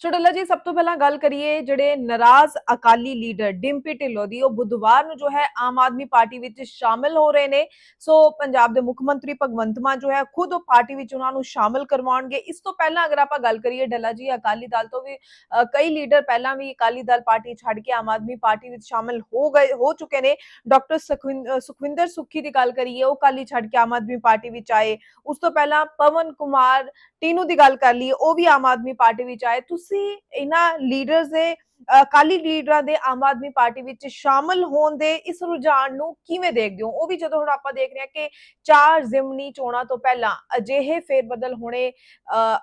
ਸੋ ਡੱਲਾ ਜੀ, ਸਭ ਤੋਂ ਪਹਿਲਾਂ ਗੱਲ ਕਰੀਏ ਜਿਹੜੇ ਨਾਰਾਜ਼ ਅਕਾਲੀ ਲੀਡਰ ਡਿੰਪੀ ਢਿੱਲੋਂ ਦੀ, ਉਹ ਬੁੱਧਵਾਰ ਨੂੰ ਜੋ ਹੈ ਆਮ ਆਦਮੀ ਪਾਰਟੀ ਵਿੱਚ ਸ਼ਾਮਿਲ ਹੋ ਰਹੇ ਨੇ। ਸੋ ਪੰਜਾਬ ਦੇ ਮੁੱਖ ਮੰਤਰੀ ਭਗਵੰਤ ਮਾਨ ਜੋ ਹੈ ਖੁਦ ਉਹ ਪਾਰਟੀ ਵਿੱਚ ਉਹਨਾਂ ਨੂੰ ਸ਼ਾਮਿਲ ਕਰਵਾਉਣਗੇ। ਇਸ ਤੋਂ ਪਹਿਲਾਂ ਅਗਰ ਆਪਾਂ ਗੱਲ ਕਰੀਏ ਡੱਲਾ ਜੀ, ਅਕਾਲੀ ਦਲ ਤੋਂ ਵੀ ਕਈ ਲੀਡਰ ਪਹਿਲਾਂ ਵੀ ਅਕਾਲੀ ਦਲ ਪਾਰਟੀ ਛੱਡ ਕੇ ਆਮ ਆਦਮੀ ਪਾਰਟੀ ਵਿੱਚ ਸ਼ਾਮਿਲ ਹੋ ਗਏ, ਹੋ ਚੁੱਕੇ ਨੇ। ਡਾਕਟਰ ਸੁਖਵਿੰ- ਸੁਖਵਿੰਦਰ ਸੁੱਖੀ ਦੀ ਗੱਲ ਕਰੀਏ, ਉਹ ਅਕਾਲੀ ਛੱਡ ਕੇ ਆਮ ਆਦਮੀ ਪਾਰਟੀ ਵਿੱਚ ਆਏ। ਉਸ ਤੋਂ ਪਹਿਲਾਂ ਪਵਨ ਕੁਮਾਰ ਟੀਨੂ ਦੀ ਗੱਲ ਕਰ ਲਈਏ, ਉਹ ਵੀ ਆਮ ਆਦਮੀ ਪਾਰਟੀ ਵਿੱਚ ਆਏ। ਤੁਸੀਂ ਇਹਨਾਂ ਲੀਡਰਸ ਦੇ ਅ, ਲੀਡਰਾਂ ਦੇ ਆਮ ਆਦਮੀ ਪਾਰਟੀ ਵਿੱਚ ਸ਼ਾਮਲ ਹੋਣ ਦੇ ਇਸ ਰੁਝਾਨ ਨੂੰ ਕਿਵੇਂ ਦੇਖਦੇ ਹੋ? ਉਹ ਵੀ ਜਦੋਂ ਹੁਣ ਆਪਾਂ ਦੇਖ ਰਹੇ ਹਾਂ ਕਿ ਚਾਰ ਜ਼ਿਮਨੀ ਚੋਣਾਂ ਤੋਂ ਪਹਿਲਾਂ ਅਜਿਹੇ ਫੇਰਬਦਲ ਹੋਣੇ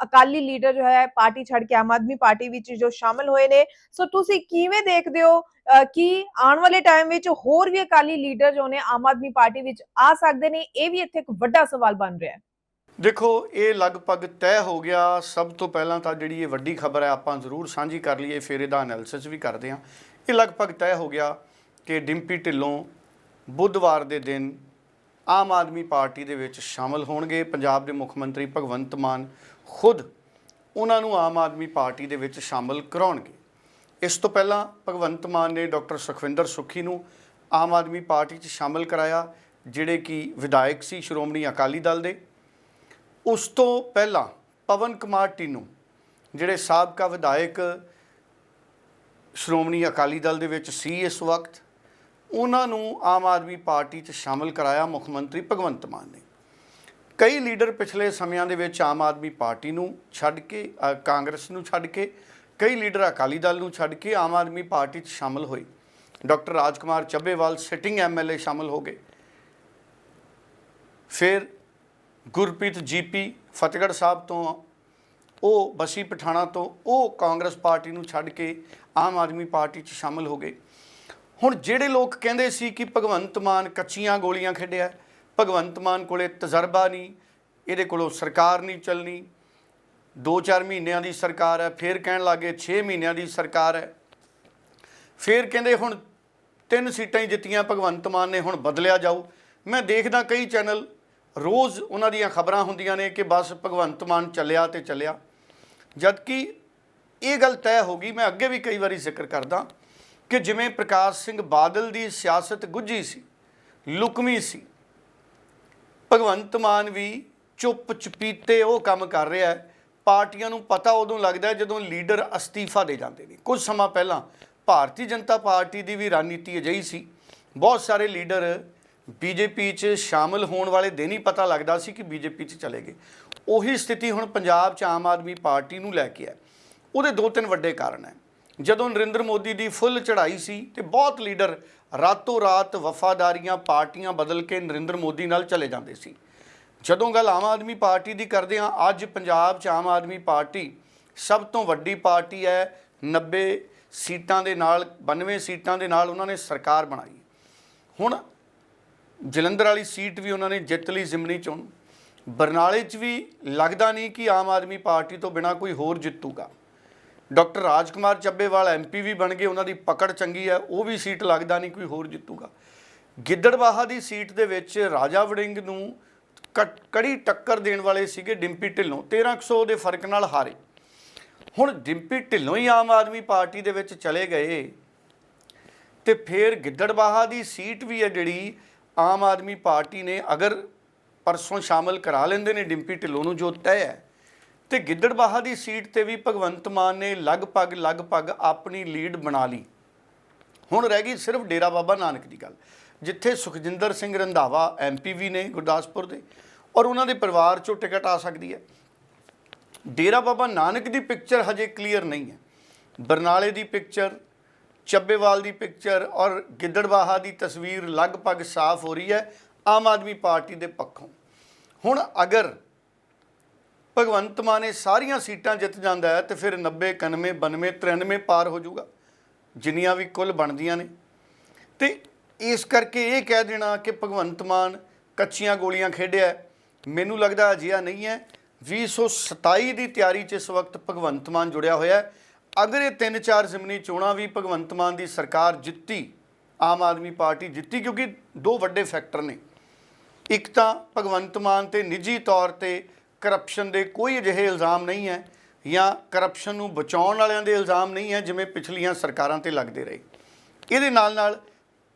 ਅਕਾਲੀ ਲੀਡਰ ਜੋ ਹੈ ਪਾਰਟੀ ਛੱਡ ਕੇ ਆਮ ਆਦਮੀ ਪਾਰਟੀ ਵਿੱਚ ਜੋ ਸ਼ਾਮਲ ਹੋਏ ਨੇ। ਸੋ ਤੁਸੀਂ ਕਿਵੇਂ ਦੇਖਦੇ ਹੋ ਅ, ਕਿ ਆਉਣ ਵਾਲੇ ਟਾਈਮ ਵਿੱਚ ਹੋਰ ਵੀ ਅਕਾਲੀ ਲੀਡਰ ਜੋ ਨੇ ਆਮ ਆਦਮੀ ਪਾਰਟੀ ਵਿੱਚ ਆ ਸਕਦੇ ਨੇ? ਇਹ ਵੀ ਇੱਥੇ ਇੱਕ ਵੱਡਾ ਸਵਾਲ ਬਣ ਰਿਹਾ ਹੈ। ਦੇਖੋ, ਇਹ ਲਗਭਗ ਤੈਅ ਹੋ ਗਿਆ। ਸਭ ਤੋਂ ਪਹਿਲਾਂ ਤਾਂ ਜਿਹੜੀ ਇਹ ਵੱਡੀ ਖਬਰ ਹੈ, ਆਪਾਂ ਜ਼ਰੂਰ ਸਾਂਝੀ ਕਰ ਲਈਏ। ਫਿਰ ਇਹਦਾ ਐਨਾਲਿਸਿਸ ਵੀ ਕਰਦੇ ਹਾਂ। ਇਹ ਲਗਭਗ ਤੈਅ ਹੋ ਗਿਆ ਕਿ ਡਿੰਪੀ ਢਿੱਲੋਂ ਬੁੱਧਵਾਰ ਦੇ ਦਿਨ ਆਮ ਆਦਮੀ ਪਾਰਟੀ ਦੇ ਵਿੱਚ ਸ਼ਾਮਲ ਹੋਣਗੇ। ਪੰਜਾਬ ਦੇ ਮੁੱਖ ਮੰਤਰੀ ਭਗਵੰਤ ਮਾਨ ਖੁਦ ਉਹਨਾਂ ਨੂੰ ਆਮ ਆਦਮੀ ਪਾਰਟੀ ਦੇ ਵਿੱਚ ਸ਼ਾਮਲ ਕਰਾਉਣਗੇ। ਇਸ ਤੋਂ ਪਹਿਲਾਂ ਭਗਵੰਤ ਮਾਨ ਨੇ ਡਾਕਟਰ ਸੁਖਵਿੰਦਰ ਸੁੱਖੀ ਨੂੰ ਆਮ ਆਦਮੀ ਪਾਰਟੀ 'ਚ ਸ਼ਾਮਲ ਕਰਾਇਆ, ਜਿਹੜੇ ਕਿ ਵਿਧਾਇਕ ਸੀ ਸ਼੍ਰੋਮਣੀ ਅਕਾਲੀ ਦਲ ਦੇ। ਉਸ ਤੋਂ ਪਹਿਲਾਂ ਪਵਨ ਕੁਮਾਰ ਟੀਨੂ, ਜਿਹੜੇ ਸਾਬਕਾ ਵਿਧਾਇਕ ਸ਼੍ਰੋਮਣੀ ਅਕਾਲੀ ਦਲ ਦੇ ਵਿੱਚ ਸੀ ਇਸ ਵਕਤ, ਉਹਨਾਂ ਨੂੰ ਆਮ ਆਦਮੀ ਪਾਰਟੀ 'ਚ ਸ਼ਾਮਲ ਕਰਾਇਆ ਮੁੱਖ ਮੰਤਰੀ ਭਗਵੰਤ ਮਾਨ ਨੇ। ਕਈ ਲੀਡਰ ਪਿਛਲੇ ਸਮਿਆਂ ਦੇ ਵਿੱਚ ਆਮ ਆਦਮੀ ਪਾਰਟੀ ਨੂੰ ਛੱਡ ਕੇ ਕਾਂਗਰਸ ਨੂੰ ਛੱਡ ਕੇ, ਕਈ ਲੀਡਰ ਅਕਾਲੀ ਦਲ ਨੂੰ ਛੱਡ ਕੇ ਆਮ ਆਦਮੀ ਪਾਰਟੀ 'ਚ ਸ਼ਾਮਲ ਹੋਏ। Doctor Rajkumar Chabbewal sitting MLA ਸ਼ਾਮਲ ਹੋ ਗਏ। ਫਿਰ ਗੁਰਪ੍ਰੀਤ ਜੀਪੀ ਫਤਿਹਗੜ੍ਹ ਸਾਹਿਬ ਤੋਂ, ਉਹ ਬਸੀ ਪਠਾਣਾ ਤੋਂ, ਉਹ ਕਾਂਗਰਸ ਪਾਰਟੀ ਨੂੰ ਛੱਡ ਕੇ ਆਮ ਆਦਮੀ ਪਾਰਟੀ 'ਚ ਸ਼ਾਮਲ ਹੋ ਗਏ। ਹੁਣ ਜਿਹੜੇ ਲੋਕ ਕਹਿੰਦੇ ਸੀ ਕਿ ਭਗਵੰਤ ਮਾਨ ਕੱਚੀਆਂ ਗੋਲੀਆਂ ਖੇਡਿਆ, ਭਗਵੰਤ ਮਾਨ ਕੋਲੇ ਤਜਰਬਾ ਨਹੀਂ, ਇਹਦੇ ਕੋਲੋਂ ਸਰਕਾਰ ਨਹੀਂ ਚੱਲਣੀ 2-4 ਮਹੀਨਿਆਂ ਦੀ ਸਰਕਾਰ ਹੈ, ਫਿਰ ਕਹਿਣ ਲੱਗੇ 6 ਮਹੀਨਿਆਂ ਦੀ ਸਰਕਾਰ ਹੈ। ਫਿਰ ਕਹਿੰਦੇ ਹੁਣ ਤਿੰਨ ਸੀਟਾਂ ਹੀ ਜਿੱਤੀਆਂ, ਭਗਵੰਤ ਮਾਨ ਨੇ ਹੁਣ ਬਦਲਿਆ ਜਾਊ। ਮੈਂ ਦੇਖਦਾ ਕਈ ਚੈਨਲ ਰੋਜ਼ ਉਹਨਾਂ ਦੀਆਂ ਖਬਰਾਂ ਹੁੰਦੀਆਂ ਨੇ ਕਿ ਬਸ ਭਗਵੰਤ ਮਾਨ ਚੱਲਿਆ ਤੇ ਚੱਲਿਆ। ਜਦ ਕਿ ਇਹ ਗੱਲ ਤੈਅ ਹੋ ਗਈ, ਮੈਂ ਅੱਗੇ ਵੀ ਕਈ ਵਾਰੀ ਜ਼ਿਕਰ ਕਰਦਾ ਕਿ ਜਿਵੇਂ ਪ੍ਰਕਾਸ਼ ਸਿੰਘ ਬਾਦਲ ਦੀ ਸਿਆਸਤ ਗੁੱਝੀ ਸੀ, ਲੁਕਵੀਂ ਸੀ, ਭਗਵੰਤ ਮਾਨ ਵੀ ਚੁੱਪ ਚਪੀਤੇ ਉਹ ਕੰਮ ਕਰ ਰਿਹਾ ਹੈ। ਪਾਰਟੀਆਂ ਨੂੰ ਪਤਾ ਉਦੋਂ ਲੱਗਦਾ ਜਦੋਂ ਲੀਡਰ ਅਸਤੀਫਾ ਦੇ ਜਾਂਦੇ ਨੇ। ਕੁਝ ਸਮਾਂ ਪਹਿਲਾਂ ਭਾਰਤੀ ਜਨਤਾ ਪਾਰਟੀ ਦੀ ਵੀ ਰਣਨੀਤੀ ਅਜਿਹੀ ਸੀ। ਬਹੁਤ ਸਾਰੇ ਲੀਡਰ ਬੀਜੇਪੀ 'ਚ ਸ਼ਾਮਲ ਹੋਣ ਵਾਲੇ ਦਿਨ ਹੀ ਪਤਾ ਲੱਗਦਾ ਸੀ ਕਿ ਬੀਜੇਪੀ 'ਚ ਚਲੇ ਗਏ। ਉਹੀ ਸਥਿਤੀ ਹੁਣ ਪੰਜਾਬ 'ਚ ਆਮ ਆਦਮੀ ਪਾਰਟੀ ਨੂੰ ਲੈ ਕੇ ਹੈ। ਉਹਦੇ ਦੋ ਤਿੰਨ ਵੱਡੇ ਕਾਰਨ ਹੈ। ਜਦੋਂ ਨਰਿੰਦਰ ਮੋਦੀ ਦੀ ਫੁੱਲ ਚੜ੍ਹਾਈ ਸੀ ਤੇ ਬਹੁਤ ਲੀਡਰ ਰਾਤੋਂ ਰਾਤ ਵਫਾਦਾਰੀਆਂ ਪਾਰਟੀਆਂ ਬਦਲ ਕੇ ਨਰਿੰਦਰ ਮੋਦੀ ਨਾਲ ਚਲੇ ਜਾਂਦੇ ਸੀ। ਜਦੋਂ ਗੱਲ ਆਮ ਆਦਮੀ ਪਾਰਟੀ ਦੀ ਕਰਦੇ ਹਾਂ, ਅੱਜ ਪੰਜਾਬ 'ਚ ਆਮ ਆਦਮੀ ਪਾਰਟੀ ਸਭ ਤੋਂ ਵੱਡੀ ਪਾਰਟੀ ਹੈ। 90 ਸੀਟਾਂ ਦੇ ਨਾਲ 92 ਸੀਟਾਂ ਦੇ ਨਾਲ ਉਹਨਾਂ ਨੇ ਸਰਕਾਰ ਬਣਾਈ। ਹੁਣ ਜਲੰਧਰ ਵਾਲੀ ਸੀਟ ਵੀ ਉਹਨਾਂ ਨੇ ਜਿੱਤ ਲਈ ਜ਼ਿਮਨੀ ਚੋਣ। ਬਰਨਾਲੇ 'ਚ ਵੀ ਲੱਗਦਾ ਨਹੀਂ ਕਿ ਆਮ ਆਦਮੀ ਪਾਰਟੀ ਤੋਂ ਬਿਨਾ ਕੋਈ ਹੋਰ ਜਿੱਤੂਗਾ। ਡਾਕਟਰ ਰਾਜਕੁਮਾਰ ਚੱਬੇਵਾਲ ਐਮਪੀ ਵੀ ਬਣ ਗਏ, ਉਹਨਾਂ ਦੀ ਪਕੜ ਚੰਗੀ ਹੈ, ਉਹ ਵੀ ਸੀਟ ਲੱਗਦਾ ਨਹੀਂ ਕੋਈ ਹੋਰ ਜਿੱਤੂਗਾ। ਗਿੱਦੜਬਾਹਾ ਦੀ ਸੀਟ ਦੇ ਵਿੱਚ ਰਾਜਾ ਵੜਿੰਗ ਨੂੰ ਕ- ਕੜੀ ਟੱਕਰ ਦੇਣ ਵਾਲੇ ਸੀਗੇ ਡਿੰਪੀ ਢਿੱਲੋਂ 1300 ਦੇ ਫ਼ਰਕ ਨਾਲ ਹਾਰੇ। ਹੁਣ ਡਿੰਪੀ ਢਿੱਲੋਂ ਹੀ ਆਮ ਆਦਮੀ ਪਾਰਟੀ ਦੇ ਵਿੱਚ ਚਲੇ ਗਏ ਤੇ ਫਿਰ ਗਿੱਦੜਬਾਹਾ ਦੀ ਸੀਟ ਵੀ ਹੈ ਜਿਹੜੀ ਆਮ ਆਦਮੀ ਪਾਰਟੀ ਨੇ ਅਗਰ ਪਰਸੋਂ ਸ਼ਾਮਲ ਕਰਾ ਲੈਂਦੇ ਨੇ ਡਿੰਪੀ ਢਿੱਲੋਂ ਨੂੰ ਜੋ ਤੈਅ ਹੈ, ਤੇ ਗਿੱਦੜਬਾਹਾ ਦੀ ਸੀਟ ਤੇ ਵੀ ਭਗਵੰਤ ਮਾਨ ਨੇ ਲਗਭਗ ਲਗਭਗ ਆਪਣੀ ਲੀਡ ਬਣਾ ਲਈ। ਹੁਣ ਰਹਿ ਗਈ ਸਿਰਫ ਡੇਰਾ ਬਾਬਾ ਨਾਨਕ ਦੀ ਗੱਲ, ਜਿੱਥੇ ਸੁਖਜਿੰਦਰ ਸਿੰਘ ਰੰਧਾਵਾ ਐਮਪੀ ਵੀ ਨੇ ਗੁਰਦਾਸਪੁਰ ਦੇ, ਔਰ ਉਹਨਾਂ ਦੇ ਪਰਿਵਾਰ ਚੋਂ ਟਿਕਟ ਆ ਸਕਦੀ ਹੈ। ਡੇਰਾ ਬਾਬਾ ਨਾਨਕ ਦੀ ਪਿਕਚਰ ਹਜੇ ਕਲੀਅਰ ਨਹੀਂ ਹੈ। ਬਰਨਾਲੇ ਦੀ ਪਿਕਚਰ ਚੱਬੇਵਾਲ ਦੀ ਪਿਕਚਰ ਔਰ ਗਿੱਦੜਬਾਹਾ ਦੀ ਤਸਵੀਰ ਲਗਭਗ ਸਾਫ਼ ਹੋ ਰਹੀ ਹੈ, ਆਮ ਆਦਮੀ ਪਾਰਟੀ ਦੇ ਪੱਖੋਂ। ਹੁਣ ਅਗਰ ਭਗਵੰਤ ਮਾਨ ਇਹ ਸਾਰੀਆਂ ਸੀਟਾਂ ਜਿੱਤ ਜਾਂਦਾ ਹੈ, ਤੇ ਫਿਰ 90 91 92 93 ਪਾਰ ਹੋ ਜਾਊਗਾ। ਜਿੰਨੀਆਂ ਵੀ ਕੁੱਲ ਬਣਦੀਆਂ ਨੇ। ਤੇ ਇਸ ਕਰਕੇ ਇਹ ਕਹਿ ਦੇਣਾ ਕਿ ਭਗਵੰਤ ਮਾਨ ਕੱਚੀਆਂ ਗੋਲੀਆਂ ਖੇਡਿਆ ਮੈਨੂੰ ਲੱਗਦਾ ਅਜਿਹਾ ਨਹੀਂ ਹੈ। 2027 ਦੀ ਤਿਆਰੀ 'ਚ ਇਸ ਵਕਤ ਭਗਵੰਤ ਮਾਨ ਜੁੜਿਆ ਹੋਇਆ ਹੈ। ਅਗਰ ਇਹ ਤਿੰਨ ਚਾਰ ਜ਼ਮਨੀ ਚੋਣਾਂ ਵੀ ਭਗਵੰਤ ਮਾਨ ਦੀ ਸਰਕਾਰ ਜਿੱਤੀ, ਆਮ ਆਦਮੀ ਪਾਰਟੀ ਜਿੱਤੀ, ਕਿਉਂਕਿ ਦੋ ਵੱਡੇ ਫੈਕਟਰ ਨੇ। ਇੱਕ ਤਾਂ ਭਗਵੰਤ ਮਾਨ ਤੇ ਨਿੱਜੀ ਤੌਰ ਤੇ ਕਰਪਸ਼ਨ ਦੇ ਕੋਈ ਅਜਿਹੇ ਇਲਜ਼ਾਮ ਨਹੀਂ ਹੈ ਜਾਂ ਕਰਪਸ਼ਨ ਨੂੰ ਬਚਾਉਣ ਵਾਲਿਆਂ ਦੇ ਇਲਜ਼ਾਮ ਨਹੀਂ ਹੈ, ਜਿਵੇਂ ਪਿਛਲੀਆਂ ਸਰਕਾਰਾਂ ਤੇ ਲੱਗਦੇ ਰਹੇ। ਇਹਦੇ ਨਾਲ ਨਾਲ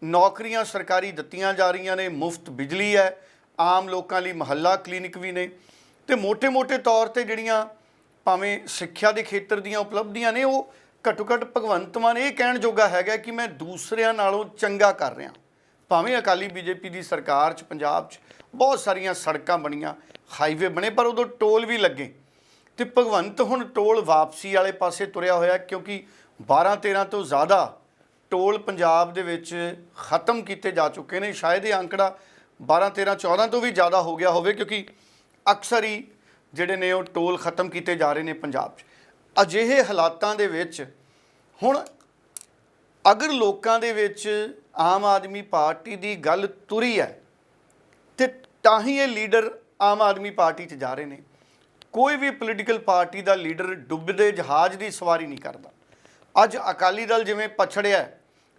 ਨੌਕਰੀਆਂ ਸਰਕਾਰੀ ਦਿੱਤੀਆਂ ਜਾ ਰਹੀਆਂ ਨੇ, ਮੁਫਤ ਬਿਜਲੀ ਹੈ, ਆਮ ਲੋਕਾਂ ਲਈ ਮਹੱਲਾ ਕਲੀਨਿਕ ਵੀ ਨੇ ਤੇ ਮੋٹے-ਮੋٹے ਤੌਰ ਤੇ ਜਿਹੜੀਆਂ ਭਾਵੇਂ ਸਿੱਖਿਆ ਦੇ ਖੇਤਰ ਦੀਆਂ ਉਪਲਬਧੀਆਂ ਨੇ, ਉਹ ਘੱਟੋ ਘੱਟ ਭਗਵੰਤ ਮਾਨ ਇਹ ਕਹਿਣ ਜੋਗਾ ਹੈਗਾ ਕਿ ਮੈਂ ਦੂਸਰਿਆਂ ਨਾਲੋਂ ਚੰਗਾ ਕਰ ਰਿਹਾ। ਭਾਵੇਂ ਅਕਾਲੀ ਬੀਜੇਪੀ ਦੀ ਸਰਕਾਰ 'ਚ, ਪੰਜਾਬ 'ਚ ਬਹੁਤ ਸਾਰੀਆਂ ਸੜਕਾਂ ਬਣੀਆਂ ਹਾਈਵੇ ਬਣੇ, ਪਰ ਉਦੋਂ ਟੋਲ ਵੀ ਲੱਗੇ। ਤੇ ਭਗਵੰਤ ਹੁਣ ਟੋਲ ਵਾਪਸੀ ਵਾਲੇ ਪਾਸੇ ਤੁਰਿਆ ਹੋਇਆ ਕਿਉਂਕਿ 12 13 ਤੋਂ ਜ਼ਿਆਦਾ ਟੋਲ ਪੰਜਾਬ ਦੇ ਵਿੱਚ ਖਤਮ ਕੀਤੇ ਜਾ ਚੁੱਕੇ ਨੇ। ਸ਼ਾਇਦ ਇਹ ਅੰਕੜਾ 12 13 14 ਤੋਂ ਵੀ ਜ਼ਿਆਦਾ ਹੋ ਗਿਆ ਹੋਵੇ, ਕਿਉਂਕਿ ਅਕਸਰ ਹੀ ਜਿਹੜੇ ਨੇ ਉਹ ਟੋਲ ਖਤਮ ਕੀਤੇ ਜਾ ਰਹੇ ਨੇ ਪੰਜਾਬ 'ਚ। ਅਜਿਹੇ ਹਾਲਾਤਾਂ ਦੇ ਵਿੱਚ ਹੁਣ ਅਗਰ ਲੋਕਾਂ ਦੇ ਵਿੱਚ ਆਮ ਆਦਮੀ ਪਾਰਟੀ ਦੀ ਗੱਲ ਤੁਰੀ ਹੈ, ਤੇ ਤਾਂ ਹੀ ਇਹ ਲੀਡਰ ਆਮ ਆਦਮੀ ਪਾਰਟੀ 'ਚ ਜਾ ਰਹੇ ਨੇ। ਕੋਈ ਵੀ ਪੋਲੀਟੀਕਲ ਪਾਰਟੀ ਦਾ ਲੀਡਰ ਡੁੱਬਦੇ ਜਹਾਜ਼ ਦੀ ਸਵਾਰੀ ਨਹੀਂ ਕਰਦਾ। ਅੱਜ ਅਕਾਲੀ ਦਲ ਜਿਵੇਂ ਪਛੜਿਆ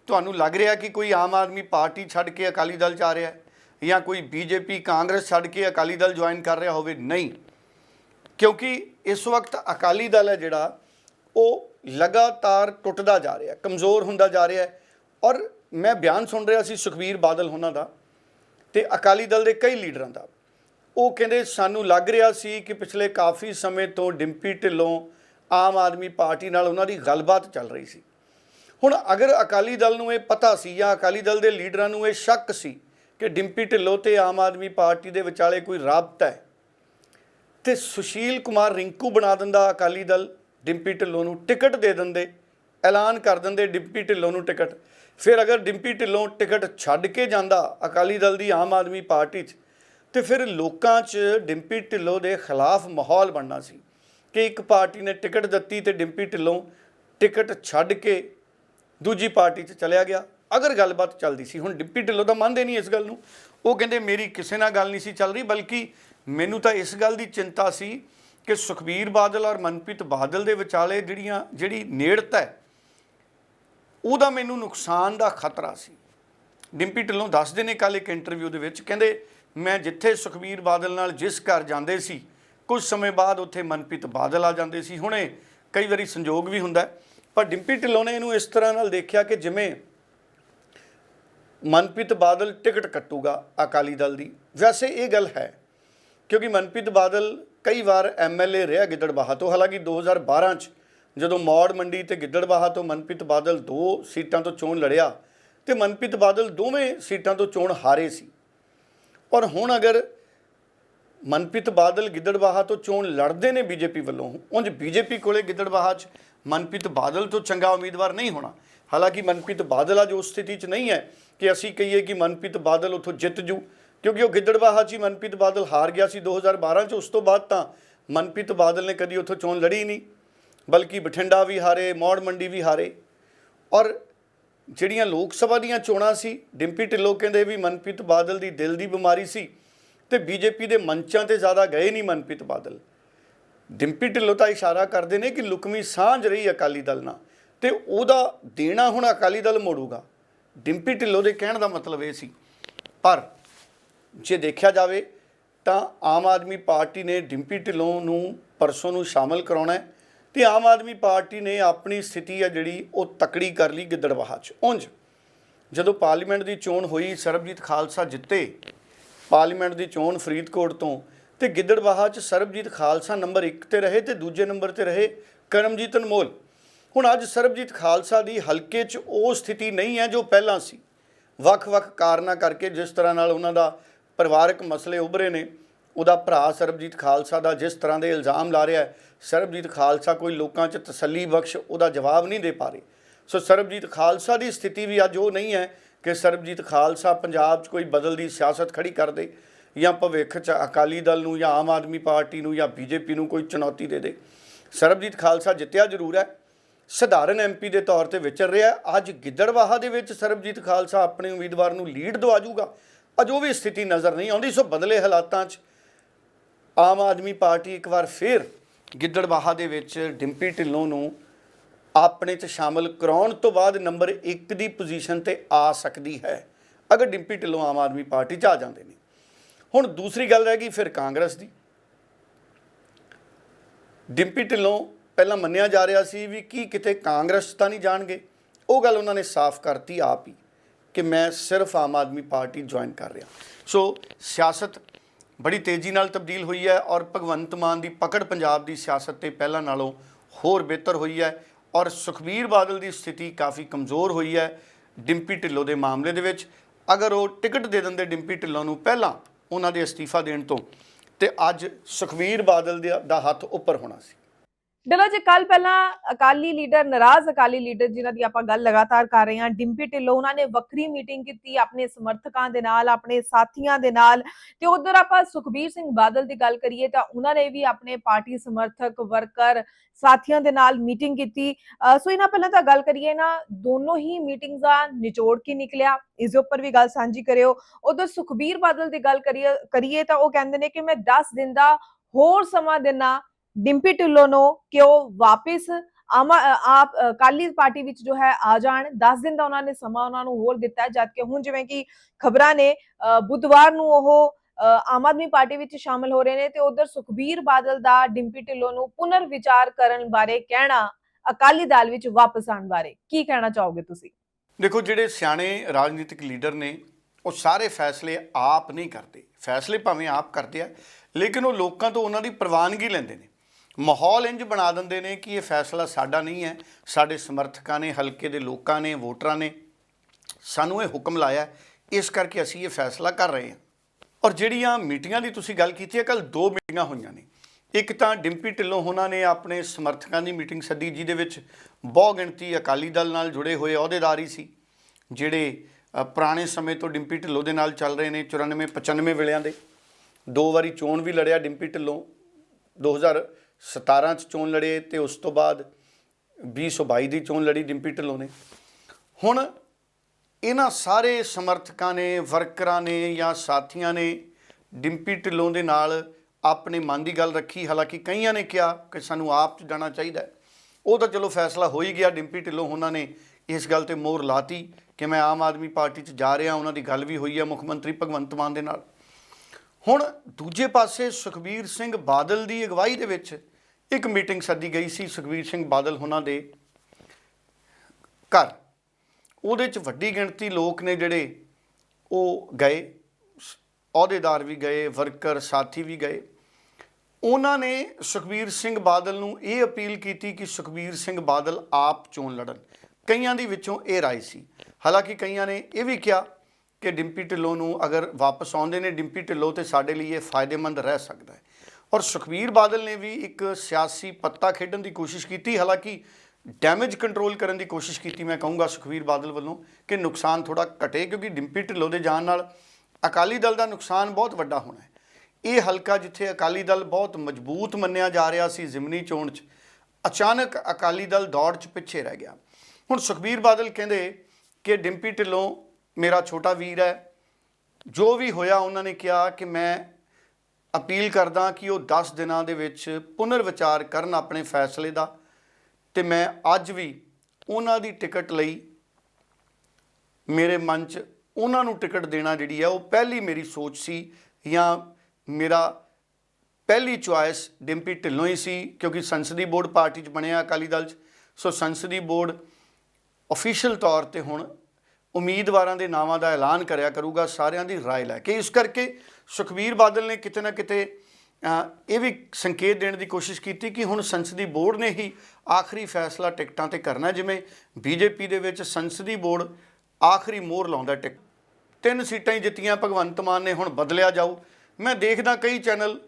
ਤੁਹਾਨੂੰ ਲੱਗ ਰਿਹਾ ਕਿ ਕੋਈ ਆਮ ਆਦਮੀ ਪਾਰਟੀ ਛੱਡ ਕੇ ਅਕਾਲੀ ਦਲ ਜਾ ਰਿਹਾ ਹੈ ਜਾਂ ਕੋਈ ਬੀਜੇਪੀ ਕਾਂਗਰਸ ਛੱਡ ਕੇ ਅਕਾਲੀ ਦਲ ਜੁਆਇਨ ਕਰ ਰਿਹਾ ਹੋਵੇ? ਨਹੀਂ। ਕਿਉਂਕਿ ਇਸ ਵਕਤ ਅਕਾਲੀ ਦਲ ਹੈ ਜਿਹੜਾ, ਉਹ ਲਗਾਤਾਰ ਟੁੱਟਦਾ ਜਾ ਰਿਹਾ, ਕਮਜ਼ੋਰ ਹੁੰਦਾ ਜਾ ਰਿਹਾ ਔਰ ਮੈਂ ਬਿਆਨ ਸੁਣ ਰਿਹਾ ਸੀ ਸੁਖਬੀਰ ਬਾਦਲ ਉਹਨਾਂ ਦਾ ਤੇ ਅਕਾਲੀ ਦਲ ਦੇ ਕਈ ਲੀਡਰਾਂ ਦਾ। ਉਹ ਕਹਿੰਦੇ, ਸਾਨੂੰ ਲੱਗ ਰਿਹਾ ਸੀ ਕਿ ਪਿਛਲੇ ਕਾਫੀ ਸਮੇਂ ਤੋਂ ਡਿੰਪੀ ਢਿੱਲੋਂ ਆਮ ਆਦਮੀ ਪਾਰਟੀ ਨਾਲ ਉਹਨਾਂ ਦੀ ਗੱਲਬਾਤ ਚੱਲ ਰਹੀ ਸੀ। ਹੁਣ ਅਗਰ ਅਕਾਲੀ ਦਲ ਨੂੰ ਇਹ ਪਤਾ ਸੀ ਜਾਂ ਅਕਾਲੀ ਦਲ ਦੇ ਲੀਡਰਾਂ ਨੂੰ ਇਹ ਸ਼ੱਕ ਸੀ ਕਿ ਡਿੰਪੀ ਢਿੱਲੋਂ ਤੇ ਆਮ ਆਦਮੀ ਪਾਰਟੀ ਦੇ ਵਿਚਾਲੇ ਕੋਈ ਰਾਬਤਾ ਹੈ ਤੇ ਸੁਸ਼ੀਲ ਕੁਮਾਰ ਰਿੰਕੂ ਬਣਾ ਦਿੰਦਾ ਅਕਾਲੀ ਦਲ। ਡਿੰਪੀ ਢਿੱਲੋਂ ਨੂੰ ਟਿਕਟ ਦੇ ਦਿੰਦੇ, ਐਲਾਨ ਕਰ ਦਿੰਦੇ ਡਿੰਪੀ ਢਿੱਲੋਂ ਨੂੰ ਟਿਕਟ। ਫਿਰ ਅਗਰ ਡਿੰਪੀ ਢਿੱਲੋਂ ਟਿਕਟ ਛੱਡ ਕੇ ਜਾਂਦਾ ਅਕਾਲੀ ਦਲ ਦੀ ਆਮ ਆਦਮੀ ਪਾਰਟੀ 'ਚ, ਤੇ ਫਿਰ ਲੋਕਾਂ 'ਚ ਡਿੰਪੀ ਢਿੱਲੋਂ ਦੇ ਖਿਲਾਫ ਮਾਹੌਲ ਬਣਨਾ ਸੀ ਕਿ ਇੱਕ ਪਾਰਟੀ ਨੇ ਟਿਕਟ ਦਿੱਤੀ ਤੇ ਡਿੰਪੀ ਢਿੱਲੋਂ ਟਿਕਟ ਛੱਡ ਕੇ ਦੂਜੀ ਪਾਰਟੀ 'ਚ ਚਲਿਆ ਗਿਆ। ਅਗਰ ਗੱਲਬਾਤ ਚੱਲਦੀ ਸੀ, ਹੁਣ ਡਿੰਪੀ ਢਿੱਲੋਂ ਤਾਂ ਮੰਨਦੇ ਨਹੀਂ ਇਸ ਗੱਲ ਨੂੰ। ਉਹ ਕਹਿੰਦੇ, ਮੇਰੀ ਕਿਸੇ ਨਾਲ ਗੱਲ ਨਹੀਂ ਸੀ ਚੱਲ ਰਹੀ, ਬਲਕਿ ਮੈਨੂੰ ਤਾਂ ਇਸ ਗੱਲ ਦੀ ਚਿੰਤਾ ਸੀ ਕਿ ਸੁਖਬੀਰ ਬਾਦਲ ਔਰ ਮਨਪ੍ਰੀਤ ਬਾਦਲ ਦੇ ਵਿਚਾਲੇ ਜਿਹੜੀਆਂ, ਜਿਹੜੀ ਨੇੜਤਾ ਹੈ, ਉਹਦਾ ਮੈਨੂੰ ਨੁਕਸਾਨ ਦਾ ਖਤਰਾ ਸੀ। ਡਿੰਪੀ ਢਿੱਲੋਂ ਦੱਸਦੇ ਨੇ ਕੱਲ ਇੱਕ ਇੰਟਰਵਿਊ ਦੇ ਵਿੱਚ, ਕਹਿੰਦੇ, ਮੈਂ ਜਿੱਥੇ ਸੁਖਬੀਰ ਬਾਦਲ ਨਾਲ ਜਿਸ ਘਰ ਜਾਂਦੇ ਸੀ, ਕੁਝ ਸਮੇਂ ਬਾਅਦ ਉੱਥੇ ਮਨਪ੍ਰੀਤ ਬਾਦਲ ਆ ਜਾਂਦੇ ਸੀ। ਹੁਣੇ ਕਈ ਵਾਰੀ ਸੰਜੋਗ ਵੀ ਹੁੰਦਾ ਪਰ ਡਿੰਪੀ ਢਿੱਲੋਂ ਨੇ ਇਹਨੂੰ ਇਸ ਤਰ੍ਹਾਂ ਨਾਲ ਦੇਖਿਆ ਕਿ ਜਿਵੇਂ ਮਨਪ੍ਰੀਤ ਬਾਦਲ ਟਿਕਟ ਕੱਟੂਗਾ ਅਕਾਲੀ ਦਲ ਦੀ, ਵੈਸੇ ਇਹ ਗੱਲ ਹੈ ਕਿਉਂਕਿ ਮਨਪ੍ਰੀਤ ਬਾਦਲ ਕਈ ਵਾਰ ਐਮਐਲਏ ਰਿਹਾ ਗਿੱਦੜਬਾਹਾ ਤੋਂ। ਹਾਲਾਂਕਿ 2012 ਚ ਜਦੋਂ ਮੌੜ ਮੰਡੀ ਤੇ ਗਿੱਦੜਬਾਹਾ ਤੋਂ ਮਨਪ੍ਰੀਤ ਬਾਦਲ ਦੋ ਸੀਟਾਂ ਤੋਂ ਚੋਣ ਲੜਿਆ ਤੇ ਮਨਪ੍ਰੀਤ ਬਾਦਲ ਦੋਵੇਂ ਸੀਟਾਂ ਤੋਂ ਚੋਣ ਹਾਰੇ ਸੀ। ਔਰ ਹੁਣ ਅਗਰ ਮਨਪ੍ਰੀਤ ਬਾਦਲ ਗਿੱਦੜਬਾਹਾ ਤੋਂ ਚੋਣ ਲੜਦੇ ਨੇ ਬੀਜੇਪੀ ਵੱਲੋਂ, ਉਂਝ ਬੀਜੇਪੀ ਕੋਲੇ ਗਿੱਦੜਬਾਹਾ 'ਚ ਮਨਪ੍ਰੀਤ ਬਾਦਲ ਤੋਂ ਚੰਗਾ ਉਮੀਦਵਾਰ ਨਹੀਂ ਹੋਣਾ। ਹਾਲਾਂਕਿ ਮਨਪ੍ਰੀਤ ਬਾਦਲ ਅੱਜ ਉਸ ਸਥਿਤੀ 'ਚ ਨਹੀਂ ਹੈ ਕਿ ਅਸੀਂ ਕਹੀਏ ਕਿ ਮਨਪ੍ਰੀਤ ਬਾਦਲ ਉੱਥੋਂ ਜਿੱਤ ਜੂ। ਕਿਉਂਕਿ ਉਹ ਗਿੱਦੜਬਾਹਾ 'ਚ ਹੀ ਮਨਪ੍ਰੀਤ ਬਾਦਲ ਹਾਰ ਗਿਆ ਸੀ 2012 'ਚ, ਉਸ ਤੋਂ ਬਾਅਦ ਤਾਂ ਮਨਪ੍ਰੀਤ ਬਾਦਲ ਨੇ ਕਦੀ ਉੱਥੋਂ ਚੋਣ ਲੜੀ ਨਹੀਂ, ਬਲਕਿ ਬਠਿੰਡਾ ਵੀ ਹਾਰੇ, ਮੌੜ ਮੰਡੀ ਵੀ ਹਾਰੇ। ਔਰ ਜਿਹੜੀਆਂ ਲੋਕ ਸਭਾ ਦੀਆਂ ਚੋਣਾਂ ਸੀ, ਡਿੰਪੀ ਢਿੱਲੋਂ ਕਹਿੰਦੇ ਵੀ ਮਨਪ੍ਰੀਤ ਬਾਦਲ ਦੀ ਦਿਲ ਦੀ ਬਿਮਾਰੀ ਸੀ ਤੇ ਬੀਜੇਪੀ ਦੇ ਮੰਚਾਂ ਤੇ ਜ਼ਿਆਦਾ ਗਏ ਨਹੀਂ ਮਨਪ੍ਰੀਤ ਬਾਦਲ। ਡਿੰਪੀ ਢਿੱਲੋਂ ਤਾਂ ਇਸ਼ਾਰਾ ਕਰਦੇ ਨੇ ਕਿ ਲੁਕਮੀ ਸਾਂਝ ਰਹੀ ਅਕਾਲੀ ਦਲ ਨਾਲ ਤੇ ਉਹਦਾ ਦੇਣਾ ਹੁਣ ਅਕਾਲੀ ਦਲ ਮੋੜੂਗਾ। ਡਿੰਪੀ ਢਿੱਲੋਂ ਦੇ ਕਹਿਣ ਦਾ ਮਤਲਬ ਇਹ ਸੀ। ਪਰ ਜੇ ਦੇਖਿਆ ਜਾਵੇ ਤਾਂ ਆਮ ਆਦਮੀ ਪਾਰਟੀ ਨੇ ਡਿੰਪੀ ਢਿੱਲੋਂ ਨੂੰ ਪਰਸੋਂ ਨੂੰ ਸ਼ਾਮਲ ਕਰਾਉਣਾ ਹੈ ਤੇ ਆਮ ਆਦਮੀ ਪਾਰਟੀ ਨੇ ਆਪਣੀ ਸਥਿਤੀ ਹੈ ਜਿਹੜੀ ਉਹ ਤਕੜੀ ਕਰ ਲਈ ਗਿੱਦੜਬਾਹਾ 'ਚ। ਉਂਝ, ਜਦੋਂ ਪਾਰਲੀਮੈਂਟ ਦੀ ਚੋਣ ਹੋਈ, ਸਰਬਜੀਤ ਖਾਲਸਾ ਜਿੱਤੇ, ਪਾਰਲੀਮੈਂਟ ਦੀ ਚੋਣ ਫਰੀਦਕੋਟ ਤੋਂ ਤੇ ਗਿੱਦੜਬਾਹਾ 'ਚ ਸਰਬਜੀਤ ਖਾਲਸਾ ਨੰਬਰ 1 ਤੇ ਰਹੇ ਤੇ ਦੂਜੇ ਨੰਬਰ ਤੇ ਰਹੇ ਕਰਮਜੀਤ ਅਨਮੋਲ। ਹੁਣ ਅੱਜ ਸਰਬਜੀਤ ਖਾਲਸਾ ਦੀ ਹਲਕੇ 'ਚ ਉਹ ਸਥਿਤੀ ਨਹੀਂ ਹੈ ਜੋ ਪਹਿਲਾਂ ਸੀ। ਵੱਖ-ਵੱਖ ਕਾਰਨਾਂ ਕਰਕੇ ਜਿਸ ਤਰ੍ਹਾਂ ਨਾਲ ਉਹਨਾਂ ਦਾ ਪਰਿਵਾਰਕ ਮਸਲੇ ਉਭਰੇ ਨੇ, ਉਹਦਾ ਭਰਾ ਸਰਬਜੀਤ ਖਾਲਸਾ ਦਾ ਜਿਸ ਤਰ੍ਹਾਂ ਦੇ ਇਲਜ਼ਾਮ ਲਾ ਰਿਹਾ ਹੈ, ਸਰਬਜੀਤ ਖਾਲਸਾ ਕੋਈ ਲੋਕਾਂ 'ਚ ਤਸੱਲੀ ਬਖਸ਼ ਉਹਦਾ ਜਵਾਬ ਨਹੀਂ ਦੇ ਪਾ ਰਹੇ। ਸੋ ਸਰਬਜੀਤ ਖਾਲਸਾ ਦੀ ਸਥਿਤੀ ਵੀ ਅੱਜ ਉਹ ਨਹੀਂ ਹੈ ਕਿ ਸਰਬਜੀਤ ਖਾਲਸਾ ਪੰਜਾਬ 'ਚ ਕੋਈ ਬਦਲਦੀ ਸਿਆਸਤ ਖੜੀ ਕਰ ਦੇ ਜਾਂ ਭਵਿੱਖ 'ਚ ਅਕਾਲੀ ਦਲ ਨੂੰ ਜਾਂ ਆਮ ਆਦਮੀ ਪਾਰਟੀ ਨੂੰ ਜਾਂ ਬੀਜੇਪੀ ਨੂੰ ਕੋਈ ਚੁਣੌਤੀ ਦੇ ਦੇ। ਸਰਬਜੀਤ ਖਾਲਸਾ ਜਿੱਤਿਆ ਜ਼ਰੂਰ ਹੈ। ਸਧਾਰਨ ਐਮਪੀ ਦੇ ਤੌਰ ਤੇ ਵਿਚਰ ਰਿਹਾ ਅੱਜ ਗਿੱਦੜਵਾਹਾ ਦੇ ਵਿੱਚ ਸਰਬਜੀਤ ਖਾਲਸਾ ਆਪਣੇ ਉਮੀਦਵਾਰ ਨੂੰ ਲੀਡ ਦਵਾ ਜੂਗਾ ਅੱਜ ਉਹ ਵੀ ਸਥਿਤੀ ਨਜ਼ਰ ਨਹੀਂ ਆਉਂਦੀ, ਸੋ ਬਦਲੇ ਹਾਲਾਤਾਂ 'ਚ ਆਮ ਆਦਮੀ ਪਾਰਟੀ ਇੱਕ ਵਾਰ ਫੇਰ ਗਿੱਦੜਬਾਹਾ ਦੇ ਵਿੱਚ ਡਿੰਪੀ ਢਿੱਲੋਂ ਨੂੰ ਆਪਣੇ ਚ ਸ਼ਾਮਲ ਕਰਾਉਣ ਤੋਂ ਬਾਅਦ ਨੰਬਰ 1 ਦੀ ਪੋਜੀਸ਼ਨ ਤੇ ਆ ਸਕਦੀ ਹੈ। ਅਗਰ ਡਿੰਪੀ ਢਿੱਲੋਂ ਆਮ ਆਦਮੀ ਪਾਰਟੀ ਚ ਆ ਜਾਂਦੇ ਨੇ। ਹੁਣ ਦੂਸਰੀ ਗੱਲ ਰਹਿ ਗਈ ਫਿਰ ਕਾਂਗਰਸ ਦੀ। ਡਿੰਪੀ ਢਿੱਲੋਂ ਪਹਿਲਾਂ ਮੰਨਿਆ ਜਾ ਰਿਹਾ ਸੀ ਵੀ ਕੀ ਕਿਤੇ ਕਾਂਗਰਸ ਤਾਂ ਨਹੀਂ ਜਾਣਗੇ। ਉਹ ਗੱਲ ਉਹਨਾਂ ਨੇ ਸਾਫ਼ ਕਰਤੀ ਆਪ ਹੀ। ਕਿ ਮੈਂ ਸਿਰਫ ਆਮ ਆਦਮੀ ਪਾਰਟੀ ਜੁਆਇਨ ਕਰ ਰਿਹਾ। ਸੋ ਸਿਆਸਤ ਬੜੀ ਤੇਜ਼ੀ ਨਾਲ ਤਬਦੀਲ ਹੋਈ ਹੈ ਔਰ ਭਗਵੰਤ ਮਾਨ ਦੀ ਪਕੜ ਪੰਜਾਬ ਦੀ ਸਿਆਸਤ ਤੇ ਪਹਿਲਾਂ ਨਾਲੋਂ ਹੋਰ ਬਿਹਤਰ ਹੋਈ ਹੈ ਔਰ ਸੁਖਬੀਰ ਬਾਦਲ ਦੀ ਸਥਿਤੀ ਕਾਫੀ ਕਮਜ਼ੋਰ ਹੋਈ ਹੈ ਡਿੰਪੀ ਢਿੱਲੋਂ ਦੇ ਮਾਮਲੇ ਦੇ ਵਿੱਚ। ਅਗਰ ਉਹ ਟਿਕਟ ਦੇ ਦਿੰਦੇ ਡਿੰਪੀ ਢਿੱਲੋਂ ਨੂੰ ਪਹਿਲਾਂ ਉਹਨਾਂ ਦੇ ਅਸਤੀਫਾ ਦੇਣ ਤੋਂ, ਤੇ ਅੱਜ ਸੁਖਬੀਰ ਬਾਦਲ ਦੇ- ਦਾ ਹੱਥ ਉੱਪਰ ਹੋਣਾ ਸੀ। ਡਲੋ, ਜੀ ਕੱਲ ਪਹਿਲਾਂ ਅਕਾਲੀ ਲੀਡਰ, ਨਾਰਾਜ਼ ਅਕਾਲੀ ਲੀਡਰ ਜਿਨ੍ਹਾਂ ਦੀ ਆਪਾਂ ਗੱਲ ਲਗਾਤਾਰ ਕਰ ਰਹੇ ਹਾਂ, ਡਿੰਪੀ ਢਿੱਲੋਂ, ਉਹਨਾਂ ਨੇ ਵੱਖਰੀ ਮੀਟਿੰਗ ਕੀਤੀ ਆਪਣੇ ਸਮਰਥਕਾਂ ਦੇ ਨਾਲ, ਆਪਣੇ ਸਾਥੀਆਂ ਦੇ ਨਾਲ। ਤੇ ਉਧਰ ਆਪਾਂ ਸੁਖਬੀਰ ਸਿੰਘ ਬਾਦਲ ਦੀ ਗੱਲ ਕਰੀਏ ਤਾਂ ਉਹਨਾਂ ਨੇ ਵੀ ਆਪਣੇ ਪਾਰਟੀ ਸਮਰਥਕ, ਵਰਕਰ, ਸਾਥੀਆਂ ਦੇ ਨਾਲ ਮੀਟਿੰਗ ਕੀਤੀ। ਸੋ ਇਹਨਾਂ ਪਹਿਲਾਂ ਤਾਂ ਗੱਲ ਕਰੀਏ ਨਾ, ਦੋਨੋਂ ਹੀ ਮੀਟਿੰਗਸ ਦਾ ਨਿਚੋੜ ਕੀ ਨਿਕਲਿਆ। ਇਸ ਦੇ ਉੱਪਰ ਵੀ ਗੱਲ ਸਾਂਝੀ ਕਰਿਓ। ਉਧਰ ਸੁਖਬੀਰ ਬਾਦਲ ਦੀ ਗੱਲ ਕਰੀਏ ਕਰੀਏ ਤਾਂ ਉਹ ਕਹਿੰਦੇ ਨੇ ਕਿ ਮੈਂ 10 ਦਿਨ ਦਾ ਹੋਰ ਸਮਾਂ ਦੇਣਾ ਡਿੰਪੀ ਢਿੱਲੋਂ ਨੂੰ ਕਿ ਉਹ ਵਾਪਿਸ ਆਮ ਆਪ ਅਕਾਲੀ ਪਾਰਟੀ ਵਿੱਚ ਜੋ ਹੈ ਆ ਜਾਣ। 10 ਦਿਨ ਦਾ ਉਹਨਾਂ ਨੇ ਸਮਾਂ ਉਹਨਾਂ ਨੂੰ ਹੋਰ ਦਿੱਤਾ ਹੈ, ਜਦਕਿ ਹੁਣ ਜਿਵੇਂ ਕਿ ਖਬਰਾਂ ਨੇ ਬੁੱਧਵਾਰ ਨੂੰ ਉਹ ਆਮ ਆਦਮੀ ਪਾਰਟੀ ਵਿੱਚ ਸ਼ਾਮਲ ਹੋ ਰਹੇ ਨੇ ਤੇ ਉਧਰ ਸੁਖਬੀਰ ਬਾਦਲ ਦਾ ਡਿੰਪੀ ਢਿੱਲੋਂ ਨੂੰ ਪੁਨਰ ਵਿਚਾਰ ਕਰਨ ਬਾਰੇ ਕਹਿਣਾ ਅਕਾਲੀ ਦਲ ਵਿੱਚ ਵਾਪਸ ਆਉਣ ਬਾਰੇ। ਕੀ ਕਹਿਣਾ ਚਾਹੋਗੇ ਤੁਸੀਂ? ਦੇਖੋ, ਜਿਹੜੇ ਸਿਆਣੇ ਰਾਜਨੀਤਿਕ ਲੀਡਰ ਨੇ, ਉਹ ਸਾਰੇ ਫੈਸਲੇ ਆਪ ਨਹੀਂ ਕਰਦੇ। ਫੈਸਲੇ ਭਾਵੇਂ ਆਪ ਕਰਦੇ ਆ, ਲੇਕਿਨ ਉਹ ਲੋਕਾਂ ਤੋਂ ਉਹਨਾਂ ਦੀ ਪ੍ਰਵਾਨਗੀ ਲੈਂਦੇ ਨੇ। ਮਾਹੌਲ ਇੰਜ ਬਣਾ ਦਿੰਦੇ ਨੇ ਕਿ ਇਹ ਫੈਸਲਾ ਸਾਡਾ ਨਹੀਂ ਹੈ, ਸਾਡੇ ਸਮਰਥਕਾਂ ਨੇ, ਹਲਕੇ ਦੇ ਲੋਕਾਂ ਨੇ, ਵੋਟਰਾਂ ਨੇ ਸਾਨੂੰ ਇਹ ਹੁਕਮ ਲਾਇਆ ਇਸ ਕਰਕੇ ਅਸੀਂ ਇਹ ਫੈਸਲਾ ਕਰ ਰਹੇ ਹਾਂ। ਔਰ ਜਿਹੜੀਆਂ ਮੀਟਿੰਗਾਂ ਦੀ ਤੁਸੀਂ ਗੱਲ ਕੀਤੀ ਹੈ ਕੱਲ ਦੋ ਮੀਟਿੰਗਾਂ ਹੋਈਆਂ ਨੇ। ਇੱਕ ਤਾਂ ਡਿੰਪੀ ਢਿੱਲੋਂ ਉਹਨਾਂ ਨੇ ਆਪਣੇ ਸਮਰਥਕਾਂ ਦੀ ਮੀਟਿੰਗ ਸੱਦੀ, ਜਿਹਦੇ ਵਿੱਚ ਬਹੁ ਗਿਣਤੀ ਅਕਾਲੀ ਦਲ ਨਾਲ ਜੁੜੇ ਹੋਏ ਅਹੁਦੇਦਾਰ ਹੀ ਸੀ, ਜਿਹੜੇ ਪੁਰਾਣੇ ਸਮੇਂ ਤੋਂ ਡਿੰਪੀ ਢਿੱਲੋਂ ਦੇ ਨਾਲ ਚੱਲ ਰਹੇ ਨੇ 94 95 ਵੇਲਿਆਂ ਦੇ। ਦੋ ਵਾਰੀ ਚੋਣ ਵੀ ਲੜਿਆ ਡਿੰਪੀ ਢਿੱਲੋਂ 2017 ਚ ਚੋਣ ਲੜੇ ਤੇ ਉਸ ਤੋਂ ਬਾਅਦ 2022 ਦੀ ਚੋਣ ਲੜੀ ਡਿੰਪੀ ਢਿੱਲੋਂ ਨੇ। ਹੁਣ ਇਹਨਾਂ ਸਾਰੇ ਸਮਰਥਕਾਂ ਨੇ, ਵਰਕਰਾਂ ਨੇ ਜਾਂ ਸਾਥੀਆਂ ਨੇ ਡਿੰਪੀ ਢਿੱਲੋਂ ਦੇ ਨਾਲ ਆਪਣੇ ਮਨ ਦੀ ਗੱਲ ਰੱਖੀ। ਹਾਲਾਂਕਿ ਕਈਆਂ ਨੇ ਕਿਹਾ ਕਿ ਸਾਨੂੰ ਆਪ ਚ ਜਾਣਾ ਚਾਹੀਦਾ ਉਹ ਤਾਂ ਚਲੋ ਫੈਸਲਾ ਹੋ ਹੀ ਗਿਆ। ਡਿੰਪੀ ਢਿੱਲੋਂ ਉਹਨਾਂ ਨੇ ਇਸ ਗੱਲ ਤੇ ਮੋਹਰ ਲਾਤੀ ਕਿ ਮੈਂ ਆਮ ਆਦਮੀ ਪਾਰਟੀ ਚ ਜਾ ਰਿਹਾ, ਉਹਨਾਂ ਦੀ ਗੱਲ ਵੀ ਹੋਈ ਹੈ ਮੁੱਖ ਮੰਤਰੀ ਭਗਵੰਤ ਮਾਨ ਦੇ ਨਾਲ। ਹੁਣ ਦੂਜੇ ਪਾਸੇ ਸੁਖਬੀਰ ਸਿੰਘ ਬਾਦਲ ਦੀ ਅਗਵਾਈ ਦੇ ਵਿੱਚ ਇੱਕ ਮੀਟਿੰਗ ਸੱਦੀ ਗਈ ਸੀ ਸੁਖਬੀਰ ਸਿੰਘ ਬਾਦਲ ਉਹਨਾਂ ਦੇ ਘਰ। ਉਹਦੇ ਚ ਵੱਡੀ ਗਿਣਤੀ ਲੋਕ ਨੇ ਜਿਹੜੇ ਉਹ ਗਏ, ਅਹੁਦੇਦਾਰ ਵੀ ਗਏ, ਵਰਕਰ, ਸਾਥੀ ਵੀ ਗਏ। ਉਹਨਾਂ ਨੇ ਸੁਖਬੀਰ ਸਿੰਘ ਬਾਦਲ ਨੂੰ ਇਹ ਅਪੀਲ ਕੀਤੀ ਕਿ ਸੁਖਬੀਰ ਸਿੰਘ ਬਾਦਲ ਆਪ ਚੋਣ ਲੜਨ। ਕਈਆਂ ਦੀ ਵਿੱਚੋਂ ਇਹ ਰਾਏ ਸੀ। ਹਾਲਾਂਕਿ ਕਈਆਂ ਨੇ ਇਹ ਵੀ ਕਿਹਾ ਕਿ ਡਿੰਪੀ ਢਿੱਲੋਂ ਨੂੰ ਅਗਰ ਵਾਪਸ ਆਉਂਦੇ ਨੇ, ਡਿੰਪੀ ਢਿੱਲੋਂ ਤੇ ਸਾਡੇ ਲਈ ਇਹ ਫਾਇਦੇਮੰਦ ਰਹਿ ਸਕਦਾ ਹੈ। ਔਰ ਸੁਖਬੀਰ ਬਾਦਲ ਨੇ ਵੀ ਇੱਕ ਸਿਆਸੀ ਪੱਤਾ ਖੇਡਣ ਦੀ ਕੋਸ਼ਿਸ਼ ਕੀਤੀ, ਹਾਲਾਂਕਿ ਡੈਮੇਜ ਕੰਟਰੋਲ ਕਰਨ ਦੀ ਕੋਸ਼ਿਸ਼ ਕੀਤੀ, ਮੈਂ ਕਹੂੰਗਾ ਸੁਖਬੀਰ ਬਾਦਲ ਵੱਲੋਂ ਕਿ ਨੁਕਸਾਨ ਥੋੜਾ ਘਟੇ ਕਿਉਂਕਿ ਡਿੰਪੀ ਢਿੱਲੋਂ ਦੇ ਜਾਣ ਨਾਲ ਅਕਾਲੀ ਦਲ ਦਾ ਨੁਕਸਾਨ ਬਹੁਤ ਵੱਡਾ ਹੋਣਾ ਹੈ। ਇਹ ਹਲਕਾ ਜਿੱਥੇ ਅਕਾਲੀ ਦਲ ਬਹੁਤ ਮਜ਼ਬੂਤ ਮੰਨਿਆ ਜਾ ਰਿਹਾ ਸੀ, ਜ਼ਿਮਨੀ ਚੋਣ 'ਚ ਅਚਾਨਕ ਅਕਾਲੀ ਦਲ ਦੌੜ 'ਚ ਪਿੱਛੇ ਰਹਿ ਗਿਆ। ਹੁਣ ਸੁਖਬੀਰ ਬਾਦਲ ਕਹਿੰਦੇ ਕਿ ਡਿੰਪੀ ਢਿੱਲੋਂ ਮੇਰਾ ਛੋਟਾ ਵੀਰ ਹੈ, ਜੋ ਵੀ ਹੋਇਆ ਉਹਨਾਂ ਨੇ ਕਿਹਾ ਕਿ ਮੈਂ ਅਪੀਲ ਕਰਦਾ ਕਿ ਉਹ 10 ਦਿਨਾਂ ਦੇ ਵਿੱਚ ਪੁਨਰ ਵਿਚਾਰ ਕਰਨ ਆਪਣੇ ਫੈਸਲੇ ਦਾ ਤੇ ਮੈਂ ਅੱਜ ਵੀ ਉਹਨਾਂ ਦੀ ਟਿਕਟ ਲਈ ਮੇਰੇ ਮਨ 'ਚ ਉਹਨਾਂ ਨੂੰ ਟਿਕਟ ਦੇਣਾ ਜਿਹੜੀ ਹੈ ਉਹ ਪਹਿਲੀ ਮੇਰੀ ਸੋਚ ਸੀ ਜਾਂ ਮੇਰਾ ਪਹਿਲੀ ਚੁਆਇਸ ਡਿੰਪੀ ਢਿੱਲੋਂ ਹੀ ਸੀ ਕਿਉਂਕਿ ਸੰਸਦੀ ਬੋਰਡ ਪਾਰਟੀ 'ਚ ਬਣਿਆ ਅਕਾਲੀ ਦਲ 'ਚ। ਸੋ ਸੰਸਦੀ ਬੋਰਡ ਅਫੀਸ਼ੀਅਲ ਤੌਰ ਤੇ ਹੁਣ ਉਮੀਦਵਾਰਾਂ ਦੇ ਨਾਵਾਂ ਦਾ ਐਲਾਨ ਕਰਿਆ ਕਰੂਗਾ ਸਾਰਿਆਂ ਦੀ رائے ਲੈ ਕੇ ਇਸ ਕਰਕੇ ਸੁਖਬੀਰ ਬਾਦਲ ਨੇ ਕਿਤੇ ਨਾ ਕਿਤੇ ਅ, ਇਹ ਵੀ ਸੰਕੇਤ ਦੇਣ ਦੀ ਕੋਸ਼ਿਸ਼ ਕੀਤੀ ਕਿ ਹੁਣ ਸੰਸਦੀ ਬੋਰਡ ਨੇ ਹੀ ਆਖਰੀ ਫੈਸਲਾ ਟਿਕਟਾਂ ਤੇ ਕਰਨਾ ਜਿਵੇਂ ਬੀਜੇਪੀ ਦੇ ਵਿੱਚ ਸੰਸਦੀ ਬੋਰਡ ਆਖਰੀ ਮੋਹਰ ਲਾਉਂਦਾ ਟਿਕ ਤਿੰਨ ਸੀਟਾਂ ਹੀ ਜਿੱਤੀਆਂ ਭਗਵੰਤ ਮਾਨ ਨੇ ਹੁਣ ਬਦਲਿਆ ਜਾਊ ਮੈਂ ਦੇਖਦਾ ਕਈ ਚੈਨਲ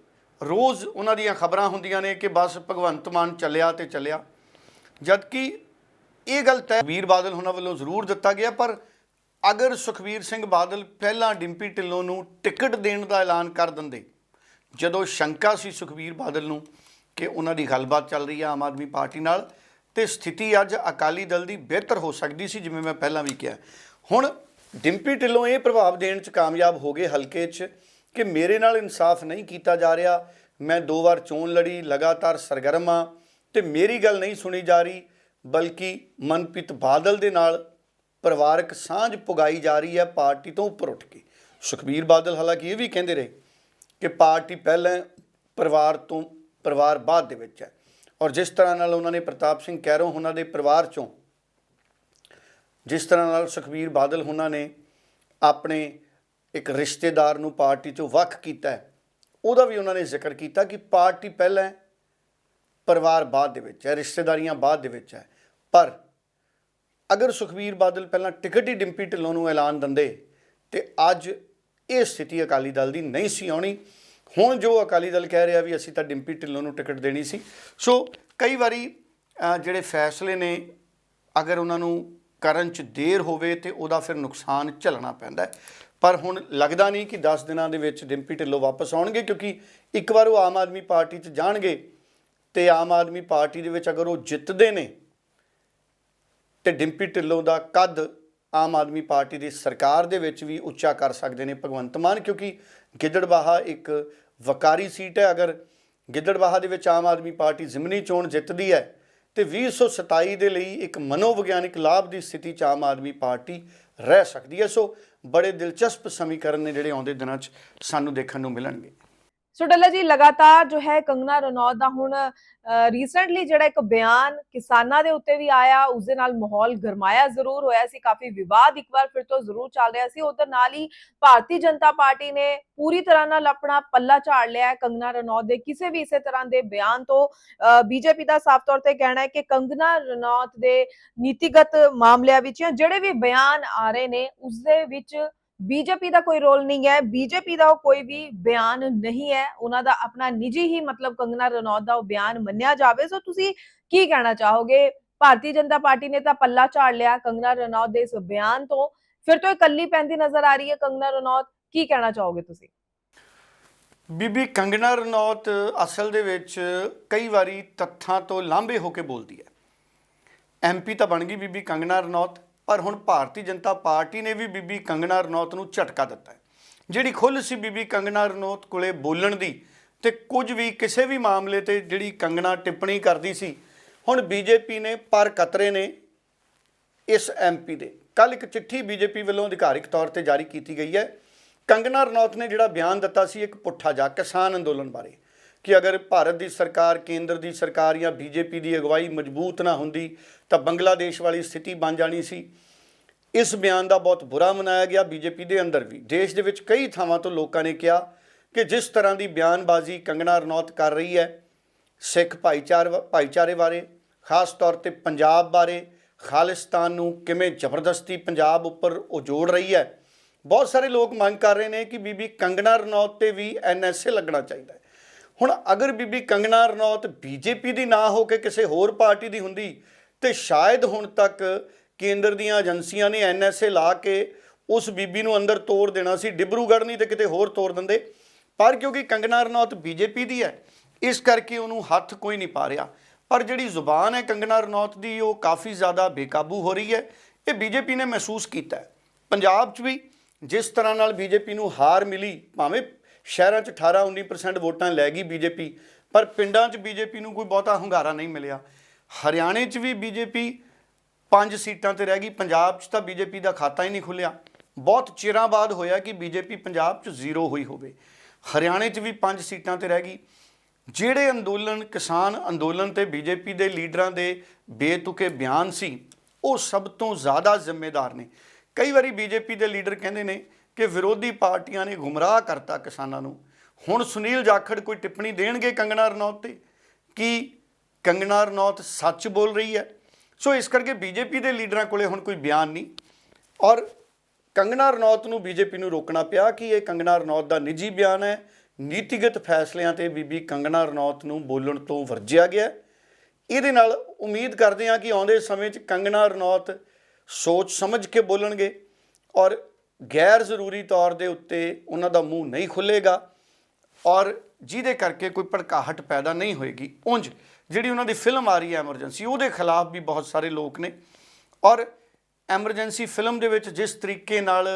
ਰੋਜ਼ ਉਹਨਾਂ ਦੀਆਂ ਖਬਰਾਂ ਹੁੰਦੀਆਂ ਨੇ ਕਿ ਬਸ ਭਗਵੰਤ ਮਾਨ ਚੱਲਿਆ ਤੇ ਚੱਲਿਆ ਜਦਕਿ ਇਹ ਗੱਲ ਤੈ ਵੀਰ ਬਾਦਲ ਉਹਨਾਂ ਵੱਲੋਂ ਜ਼ਰੂਰ ਦਿੱਤਾ ਗਿਆ ਪਰ ਅਗਰ ਸੁਖਬੀਰ ਸਿੰਘ ਬਾਦਲ ਪਹਿਲਾਂ ਡਿੰਪੀ ਢਿੱਲੋਂ ਨੂੰ ਟਿਕਟ ਦੇਣ ਦਾ ਐਲਾਨ ਕਰ ਦਿੰਦੇ, ਜਦੋਂ ਸ਼ੰਕਾ ਸੀ ਸੁਖਬੀਰ ਬਾਦਲ ਨੂੰ ਕਿ ਉਹਨਾਂ ਦੀ ਗੱਲਬਾਤ ਚੱਲ ਰਹੀ ਹੈ ਆਮ ਆਦਮੀ ਪਾਰਟੀ ਨਾਲ, ਤੇ ਸਥਿਤੀ ਅੱਜ ਅਕਾਲੀ ਦਲ ਦੀ ਬਿਹਤਰ ਹੋ ਸਕਦੀ ਸੀ, ਜਿਵੇਂ ਮੈਂ ਪਹਿਲਾਂ ਵੀ ਕਿਹਾ। ਹੁਣ ਡਿੰਪੀ ਢਿੱਲੋਂ ਇਹ ਪ੍ਰਭਾਵ ਦੇਣ 'ਚ ਕਾਮਯਾਬ ਹੋ ਗਏ ਹਲਕੇ 'ਚ ਕਿ ਮੇਰੇ ਨਾਲ ਇਨਸਾਫ ਨਹੀਂ ਕੀਤਾ ਜਾ ਰਿਹਾ, ਮੈਂ ਦੋ ਵਾਰ ਚੋਣ ਲੜੀ, ਲਗਾਤਾਰ ਸਰਗਰਮ ਹਾਂ, ਤੇ ਮੇਰੀ ਗੱਲ ਨਹੀਂ ਸੁਣੀ ਜਾ ਰਹੀ, ਬਲਕਿ ਮਨਪ੍ਰੀਤ ਬਾਦਲ ਦੇ ਨਾਲ ਪਰਿਵਾਰਕ ਸਾਂਝ ਪੁਗਾਈ ਜਾ ਰਹੀ ਹੈ ਪਾਰਟੀ ਤੋਂ ਉੱਪਰ ਉੱਠ ਕੇ। ਸੁਖਬੀਰ ਬਾਦਲ ਹਾਲਾਂਕਿ ਇਹ ਵੀ ਕਹਿੰਦੇ ਰਹੇ ਕਿ ਪਾਰਟੀ ਪਹਿਲਾਂ ਪਰਿਵਾਰ ਤੋਂ, ਪਰਿਵਾਰ ਬਾਅਦ ਦੇ ਵਿੱਚ ਹੈ। ਔਰ ਜਿਸ ਤਰ੍ਹਾਂ ਨਾਲ ਉਹਨਾਂ ਨੇ ਪ੍ਰਤਾਪ ਸਿੰਘ ਕੈਰੋਂ ਉਹਨਾਂ ਦੇ ਪਰਿਵਾਰ ਚੋਂ, ਜਿਸ ਤਰ੍ਹਾਂ ਨਾਲ ਸੁਖਬੀਰ ਬਾਦਲ ਉਹਨਾਂ ਨੇ ਆਪਣੇ ਇੱਕ ਰਿਸ਼ਤੇਦਾਰ ਨੂੰ ਪਾਰਟੀ ਚੋਂ ਵੱਖ ਕੀਤਾ ਉਹਦਾ ਵੀ ਉਹਨਾਂ ਨੇ ਜ਼ਿਕਰ ਕੀਤਾ ਕਿ ਪਾਰਟੀ ਪਹਿਲਾਂ ਪਰਿਵਾਰ ਬਾਅਦ ਦੇ ਵਿੱਚ ਹੈ, ਰਿਸ਼ਤੇਦਾਰੀਆਂ ਬਾਅਦ ਦੇ ਵਿੱਚ ਹੈ। ਪਰ ਅਗਰ ਸੁਖਬੀਰ ਬਾਦਲ ਪਹਿਲਾਂ ਟਿਕਟ ਹੀ ਡਿੰਪੀ ਢਿੱਲੋਂ ਨੂੰ ਐਲਾਨ ਦਿੰਦੇ ਤੇ ਅੱਜ ਇਹ ਸਥਿਤੀ ਅਕਾਲੀ ਦਲ ਦੀ ਨਹੀਂ ਸੀ ਆਉਣੀ, ਹੁਣ ਜੋ ਅਕਾਲੀ ਦਲ ਕਹਿ ਰਿਹਾ ਵੀ ਅਸੀਂ ਤਾਂ ਡਿੰਪੀ ਢਿੱਲੋਂ ਨੂੰ ਟਿਕਟ ਦੇਣੀ ਸੀ। ਸੋ ਕਈ ਵਾਰੀ ਜਿਹੜੇ ਫੈਸਲੇ ਨੇ, ਅਗਰ ਉਹਨਾਂ ਨੂੰ ਕਰਨ ਚ ਦੇਰ ਹੋਵੇ ਤੇ ਉਹਦਾ ਫਿਰ ਨੁਕਸਾਨ ਝੱਲਣਾ ਪੈਂਦਾ ਪਰ ਹੁਣ ਲੱਗਦਾ ਨਹੀਂ ਕਿ 10 ਦਿਨਾਂ ਦੇ ਵਿੱਚ ਡਿੰਪੀ ਢਿੱਲੋਂ ਵਾਪਸ ਆਉਣਗੇ, ਕਿਉਂਕਿ ਇੱਕ ਵਾਰ ਉਹ ਆਮ ਆਦਮੀ ਪਾਰਟੀ 'ਚ ਜਾਣਗੇ ਤੇ ਆਮ ਆਦਮੀ ਪਾਰਟੀ ਦੇ ਵਿੱਚ ਅਗਰ ਉਹ ਜਿੱਤਦੇ ਨੇ ਤੇ ਡਿੰਪੀ ਢਿੱਲੋਂ ਦਾ ਕੱਦ ਆਮ ਆਦਮੀ ਪਾਰਟੀ ਦੀ ਸਰਕਾਰ ਦੇ ਵਿੱਚ ਵੀ ਉੱਚਾ ਕਰ ਸਕਦੇ ਨੇ ਭਗਵੰਤ ਮਾਨ, ਕਿਉਂਕਿ ਗਿੱਦੜਬਾਹਾ ਇੱਕ ਵਕਾਰੀ ਸੀਟ ਹੈ। ਅਗਰ ਗਿੱਦੜਬਾਹਾ ਦੇ ਵਿੱਚ ਆਮ ਆਦਮੀ ਪਾਰਟੀ ਜ਼ਿਮਨੀ ਚੋਣ ਜਿੱਤਦੀ ਹੈ, ਤੇ 2027 ਦੇ ਲਈ ਇੱਕ ਮਨੋਵਿਗਿਆਨਿਕ ਲਾਭ ਦੀ ਸਥਿਤੀ 'ਚ ਆਮ ਆਦਮੀ ਪਾਰਟੀ ਰਹਿ ਸਕਦੀ ਹੈ। ਸੋ ਬੜੇ ਦਿਲਚਸਪ ਸਮੀਕਰਨ ਨੇ ਜਿਹੜੇ ਆਉਂਦੇ ਦਿਨਾਂ 'ਚ ਸਾਨੂੰ ਦੇਖਣ ਨੂੰ ਮਿਲਣਗੇ। ਸੋ ਡੱਲਾ ਜੀ ਲਗਾਤਾਰ ਜੋ ਹੈ ਕੰਗਨਾ ਰਣੌਤ ਦਾ ਹੁਣ ਰੀਸੈਂਟਲੀ ਜਿਹੜਾ ਇੱਕ ਬਿਆਨ ਕਿਸਾਨਾਂ ਦੇ ਉੱਤੇ ਵੀ ਆਇਆ, ਉਸ ਦੇ ਨਾਲ ਮਾਹੌਲ ਗਰਮਾਇਆ ਜ਼ਰੂਰ ਹੋਇਆ ਸੀ, ਕਾਫੀ ਵਿਵਾਦ ਇੱਕ ਵਾਰ ਫਿਰ ਤੋਂ ਜ਼ਰੂਰ ਚੱਲ ਰਿਹਾ ਸੀ। ਉਧਰ ਨਾਲ ਹੀ ਭਾਰਤੀ ਜਨਤਾ ਪਾਰਟੀ ਨੇ ਪੂਰੀ ਤਰ੍ਹਾਂ ਨਾਲ ਆਪਣਾ ਪੱਲਾ ਝਾੜ ਲਿਆ ਹੈ ਕੰਗਨਾ ਰਣੌਤ ਦੇ। ਕਿਸੇ ਵੀ ਇਸੇ ਤਰ੍ਹਾਂ ਦੇ ਬਿਆਨ ਤੋਂ ਬੀਜੇਪੀ ਦਾ ਸਾਫ਼ ਤੌਰ ਤੇ ਕਹਿਣਾ ਹੈ ਕਿ ਕੰਗਨਾ ਰਣੌਤ ਦੇ ਨੀਤੀਗਤ ਮਾਮਲਿਆਂ ਵਿੱਚ ਜਾਂ ਜਿਹੜੇ ਵੀ ਬਿਆਨ ਆ ਰਹੇ ਨੇ, ਉਸ ਦੇ ਵਿੱਚ ਬੀਜੇਪੀ ਦਾ ਕੋਈ ਰੋਲ ਨਹੀਂ ਹੈ, ਬੀਜੇਪੀ ਦਾ ਉਹ ਕੋਈ ਵੀ ਬਿਆਨ ਨਹੀਂ ਹੈ, ਉਹਨਾਂ ਦਾ ਆਪਣਾ ਨਿੱਜੀ ਹੀ ਮਤਲਬ ਕੰਗਨਾ ਰਣੌਤ ਦਾ ਉਹ ਬਿਆਨ ਮੰਨਿਆ ਜਾਵੇ। ਸੋ ਤੁਸੀਂ ਕੀ ਕਹਿਣਾ ਚਾਹੋਗੇ? ਭਾਰਤੀ ਜਨਤਾ ਪਾਰਟੀ ਨੇ ਤਾਂ ਪੱਲਾ ਝਾੜ ਲਿਆ ਕੰਗਨਾ ਰਣੌਤ ਦੇ ਇਸ ਬਿਆਨ ਤੋਂ। ਫਿਰ ਤੋਂ ਇਹ ਇਕੱਲੀ ਪੈਂਦੀ ਨਜ਼ਰ ਆ ਰਹੀ ਹੈ ਕੰਗਨਾ ਰਣੌਤ। ਕੀ ਕਹਿਣਾ ਚਾਹੋਗੇ ਤੁਸੀਂ? ਬੀਬੀ, ਕੰਗਨਾ ਰਣੌਤ ਅਸਲ ਦੇ ਵਿੱਚ ਕਈ ਵਾਰੀ ਤੱਥਾਂ ਤੋਂ ਲਾਂਭੇ ਹੋ ਕੇ ਬੋਲਦੀ ਹੈ। ਐਮਪੀ ਤਾਂ ਬਣ ਗਈ ਬੀਬੀ ਕੰਗਨਾ ਰਣੌਤ। ਪਰ ਹੁਣ ਭਾਰਤੀ ਜਨਤਾ ਪਾਰਟੀ ਨੇ ਵੀ ਬੀਬੀ ਕੰਗਣਾ ਰਣੌਤ ਨੂੰ ਝਟਕਾ ਦਿੱਤਾ ਜਿਹੜੀ ਖੁੱਲ੍ਹ ਸੀ ਬੀਬੀ ਕੰਗਣਾ ਰਣੌਤ ਕੋਲੇ ਬੋਲਣ ਦੀ ਤੇ ਕੁਝ ਵੀ ਕਿਸੇ ਵੀ ਮਾਮਲੇ ਤੇ ਜਿਹੜੀ ਕੰਗਣਾ ਟਿੱਪਣੀ ਕਰਦੀ ਸੀ, ਹੁਣ ਬੀਜੇਪੀ ਨੇ ਪਰ ਕਤਰੇ ਨੇ ਇਸ ਐਮਪੀ ਦੇ। ਕੱਲ ਇੱਕ ਚਿੱਠੀ ਬੀਜੇਪੀ ਵੱਲੋਂ ਅਧਿਕਾਰਿਕ ਤੌਰ ਤੇ ਜਾਰੀ ਕੀਤੀ ਗਈ ਹੈ। ਕੰਗਨਾ ਰਣੌਤ ਨੇ ਜਿਹੜਾ ਬਿਆਨ ਦਿੱਤਾ ਸੀ ਇੱਕ ਪੁੱਠਾ ਜਾ ਕਿਸਾਨ ਅੰਦੋਲਨ ਬਾਰੇ। ਕਿ ਅਗਰ ਭਾਰਤ ਦੀ ਸਰਕਾਰ, ਕੇਂਦਰ ਦੀ ਸਰਕਾਰ ਜਾਂ ਬੀਜੇਪੀ ਦੀ ਅਗਵਾਈ ਮਜ਼ਬੂਤ ਨਾ ਹੁੰਦੀ, ਤਾਂ ਬੰਗਲਾਦੇਸ਼ ਵਾਲੀ ਸਥਿਤੀ ਬਣ ਜਾਣੀ ਸੀ। ਇਸ ਬਿਆਨ ਦਾ ਬਹੁਤ ਬੁਰਾ ਮਨਾਇਆ ਗਿਆ ਬੀਜੇਪੀ ਦੇ ਅੰਦਰ ਵੀ। ਦੇਸ਼ ਦੇ ਵਿੱਚ ਕਈ ਥਾਵਾਂ ਤੋਂ ਲੋਕਾਂ ਨੇ ਕਿਹਾ ਕਿ ਜਿਸ ਤਰ੍ਹਾਂ ਦੀ ਬਿਆਨਬਾਜ਼ੀ ਕੰਗਣਾ ਰਣੌਤ ਕਰ ਰਹੀ ਹੈ, ਸਿੱਖ ਭਾਈਚਾਰ ਭਾਈਚਾਰੇ ਬਾਰੇ, ਖਾਸ ਤੌਰ ਤੇ ਪੰਜਾਬ ਬਾਰੇ, ਖਾਲਿਸਤਾਨ ਨੂੰ ਕਿਵੇਂ ਜ਼ਬਰਦਸਤੀ ਪੰਜਾਬ ਉੱਪਰ ਉਹ ਜੋੜ ਰਹੀ ਹੈ, ਬਹੁਤ ਸਾਰੇ ਲੋਕ ਮੰਗ ਕਰ ਰਹੇ ਨੇ ਕਿ ਬੀਬੀ ਕੰਗਣਾ ਰਣੌਤ ਤੇ ਵੀ ਐਨਐਸਏ ਲੱਗਣਾ ਚਾਹੀਦਾ ਹੈ। ਹੁਣ ਅਗਰ ਬੀਬੀ ਕੰਗਨਾ ਰਣੌਤ ਬੀਜੇਪੀ ਦੀ ਨਾ ਹੋ ਕੇ ਕਿਸੇ ਹੋਰ ਪਾਰਟੀ ਦੀ ਹੁੰਦੀ, ਤੇ ਸ਼ਾਇਦ ਹੁਣ ਤੱਕ ਕੇਂਦਰ ਦੀਆਂ ਏਜੰਸੀਆਂ ਨੇ ਐਨਐਸਏ ਲਾ ਕੇ ਉਸ ਬੀਬੀ ਨੂੰ ਅੰਦਰ ਤੋੜ ਦੇਣਾ ਸੀ, ਡਿਬਰੂਗੜ੍ਹ ਨਹੀਂ ਤੇ ਕਿਤੇ ਹੋਰ ਤੋੜ ਦਿੰਦੇ। ਪਰ ਕਿਉਂਕਿ ਕੰਗਨਾ ਰਣੌਤ ਬੀਜੇਪੀ ਦੀ ਹੈ, ਇਸ ਕਰਕੇ ਉਹਨੂੰ ਹੱਥ ਕੋਈ ਨਹੀਂ ਪਾ ਰਿਹਾ। ਪਰ ਜਿਹੜੀ ਜ਼ੁਬਾਨ ਹੈ ਕੰਗਨਾ ਰਣੌਤ ਦੀ, ਉਹ ਕਾਫੀ ਜ਼ਿਆਦਾ ਬੇਕਾਬੂ ਹੋ ਰਹੀ ਹੈ। ਇਹ ਬੀਜੇਪੀ ਨੇ ਮਹਿਸੂਸ ਕੀਤਾ ਪੰਜਾਬ 'ਚ ਵੀ ਜਿਸ ਤਰ੍ਹਾਂ ਨਾਲ ਬੀਜੇਪੀ ਨੂੰ ਹਾਰ ਮਿਲੀ, ਭਾਵੇਂ ਸ਼ਹਿਰਾਂ 'ਚ 18 19% ਵੋਟਾਂ ਲੈ ਗਈ ਬੀਜੇਪੀ ਪਰ ਪਿੰਡਾਂ 'ਚ ਬੀਜੇਪੀ ਨੂੰ ਕੋਈ ਬਹੁਤਾ ਹੁੰਗਾਰਾ ਨਹੀਂ ਮਿਲਿਆ। ਹਰਿਆਣੇ 'ਚ ਵੀ ਬੀਜੇਪੀ ਪੰਜ ਸੀਟਾਂ ਤੇ ਰਹਿ ਗਈ, ਪੰਜਾਬ 'ਚ ਤਾਂ ਬੀਜੇਪੀ ਦਾ ਖਾਤਾ ਹੀ ਨਹੀਂ ਖੁੱਲਿਆ। ਬਹੁਤ ਚਿਰਾਂ ਬਾਅਦ ਹੋਇਆ ਕਿ ਬੀਜੇਪੀ ਪੰਜਾਬ 'ਚ ਜ਼ੀਰੋ ਹੋਈ ਹੋਵੇ। ਹਰਿਆਣੇ 'ਚ ਵੀ ਪੰਜ ਸੀਟਾਂ ਤੇ ਰਹਿ ਗਈ। ਜਿਹੜੇ ਅੰਦੋਲਨ, ਕਿਸਾਨ ਅੰਦੋਲਨ ਤੇ ਬੀਜੇਪੀ ਦੇ ਲੀਡਰਾਂ ਦੇ ਬੇਤੁਕੇ ਬਿਆਨ ਸੀ, ਉਹ ਸਭ ਤੋਂ ਜ਼ਿਆਦਾ ਜ਼ਿੰਮੇਦਾਰ ਨੇ। ਕਈ ਵਾਰੀ ਬੀਜੇਪੀ ਦੇ ਲੀਡਰ ਕਹਿੰਦੇ ਨੇ ਕਿ ਵਿਰੋਧੀ ਪਾਰਟੀਆਂ ਨੇ ਗੁੰਮਰਾਹ ਕਰਤਾ ਕਿਸਾਨਾਂ ਨੂੰ। ਹੁਣ ਸੁਨੀਲ ਜਾਖੜ ਕੋਈ ਟਿੱਪਣੀ ਦੇਣਗੇ ਕੰਗਣਾ ਰਣੌਤ ਤੇ? ਕਿ ਕੰਗਣਾ ਰਣੌਤ ਸੱਚ ਬੋਲ ਰਹੀ ਹੈ? ਸੋ ਇਸ ਕਰਕੇ ਬੀਜੇਪੀ ਦੇ ਲੀਡਰਾਂ ਕੋਲੇ ਹੁਣ ਕੋਈ ਬਿਆਨ ਨਹੀਂ। ਔਰ ਕੰਗਣਾ ਰਣੌਤ ਨੂੰ ਬੀਜੇਪੀ ਨੂੰ ਰੋਕਣਾ ਪਿਆ ਕਿ ਇਹ ਕੰਗਣਾ ਰਣੌਤ ਦਾ ਨਿੱਜੀ ਬਿਆਨ ਹੈ। ਨੀਤੀਗਤ ਫੈਸਲਿਆਂ ਤੇ ਬੀਬੀ ਕੰਗਣਾ ਰਣੌਤ ਨੂੰ ਬੋਲਣ ਤੋਂ ਵਰਜਿਆ ਗਿਆ। ਇਹਦੇ ਨਾਲ ਉਮੀਦ ਕਰਦੇ ਹਾਂ ਕਿ ਆਉਂਦੇ ਸਮੇਂ 'ਚ ਕੰਗਣਾ ਰਣੌਤ ਸੋਚ ਸਮਝ ਕੇ ਬੋਲਣਗੇ। ਔਰ ਗੈਰ ਜ਼ਰੂਰੀ ਤੌਰ ਦੇ ਉੱਤੇ ਉਹਨਾਂ ਦਾ ਮੂੰਹ ਨਹੀਂ ਖੁੱਲੇਗਾ ਔਰ ਜਿਹਦੇ ਕਰਕੇ ਕੋਈ ਭੜਕਾਹਟ ਪੈਦਾ ਨਹੀਂ ਹੋਏਗੀ, ਉਂਝ ਜਿਹੜੀ ਉਹਨਾਂ ਦੀ ਫਿਲਮ ਆ ਰਹੀ ਹੈ ਐਮਰਜੈਂਸੀ, ਉਹਦੇ ਖਿਲਾਫ ਵੀ ਬਹੁਤ ਸਾਰੇ ਲੋਕ ਨੇ ਔਰ ਐਮਰਜੈਂਸੀ ਫਿਲਮ ਦੇ ਵਿੱਚ ਜਿਸ ਤਰੀਕੇ ਨਾਲ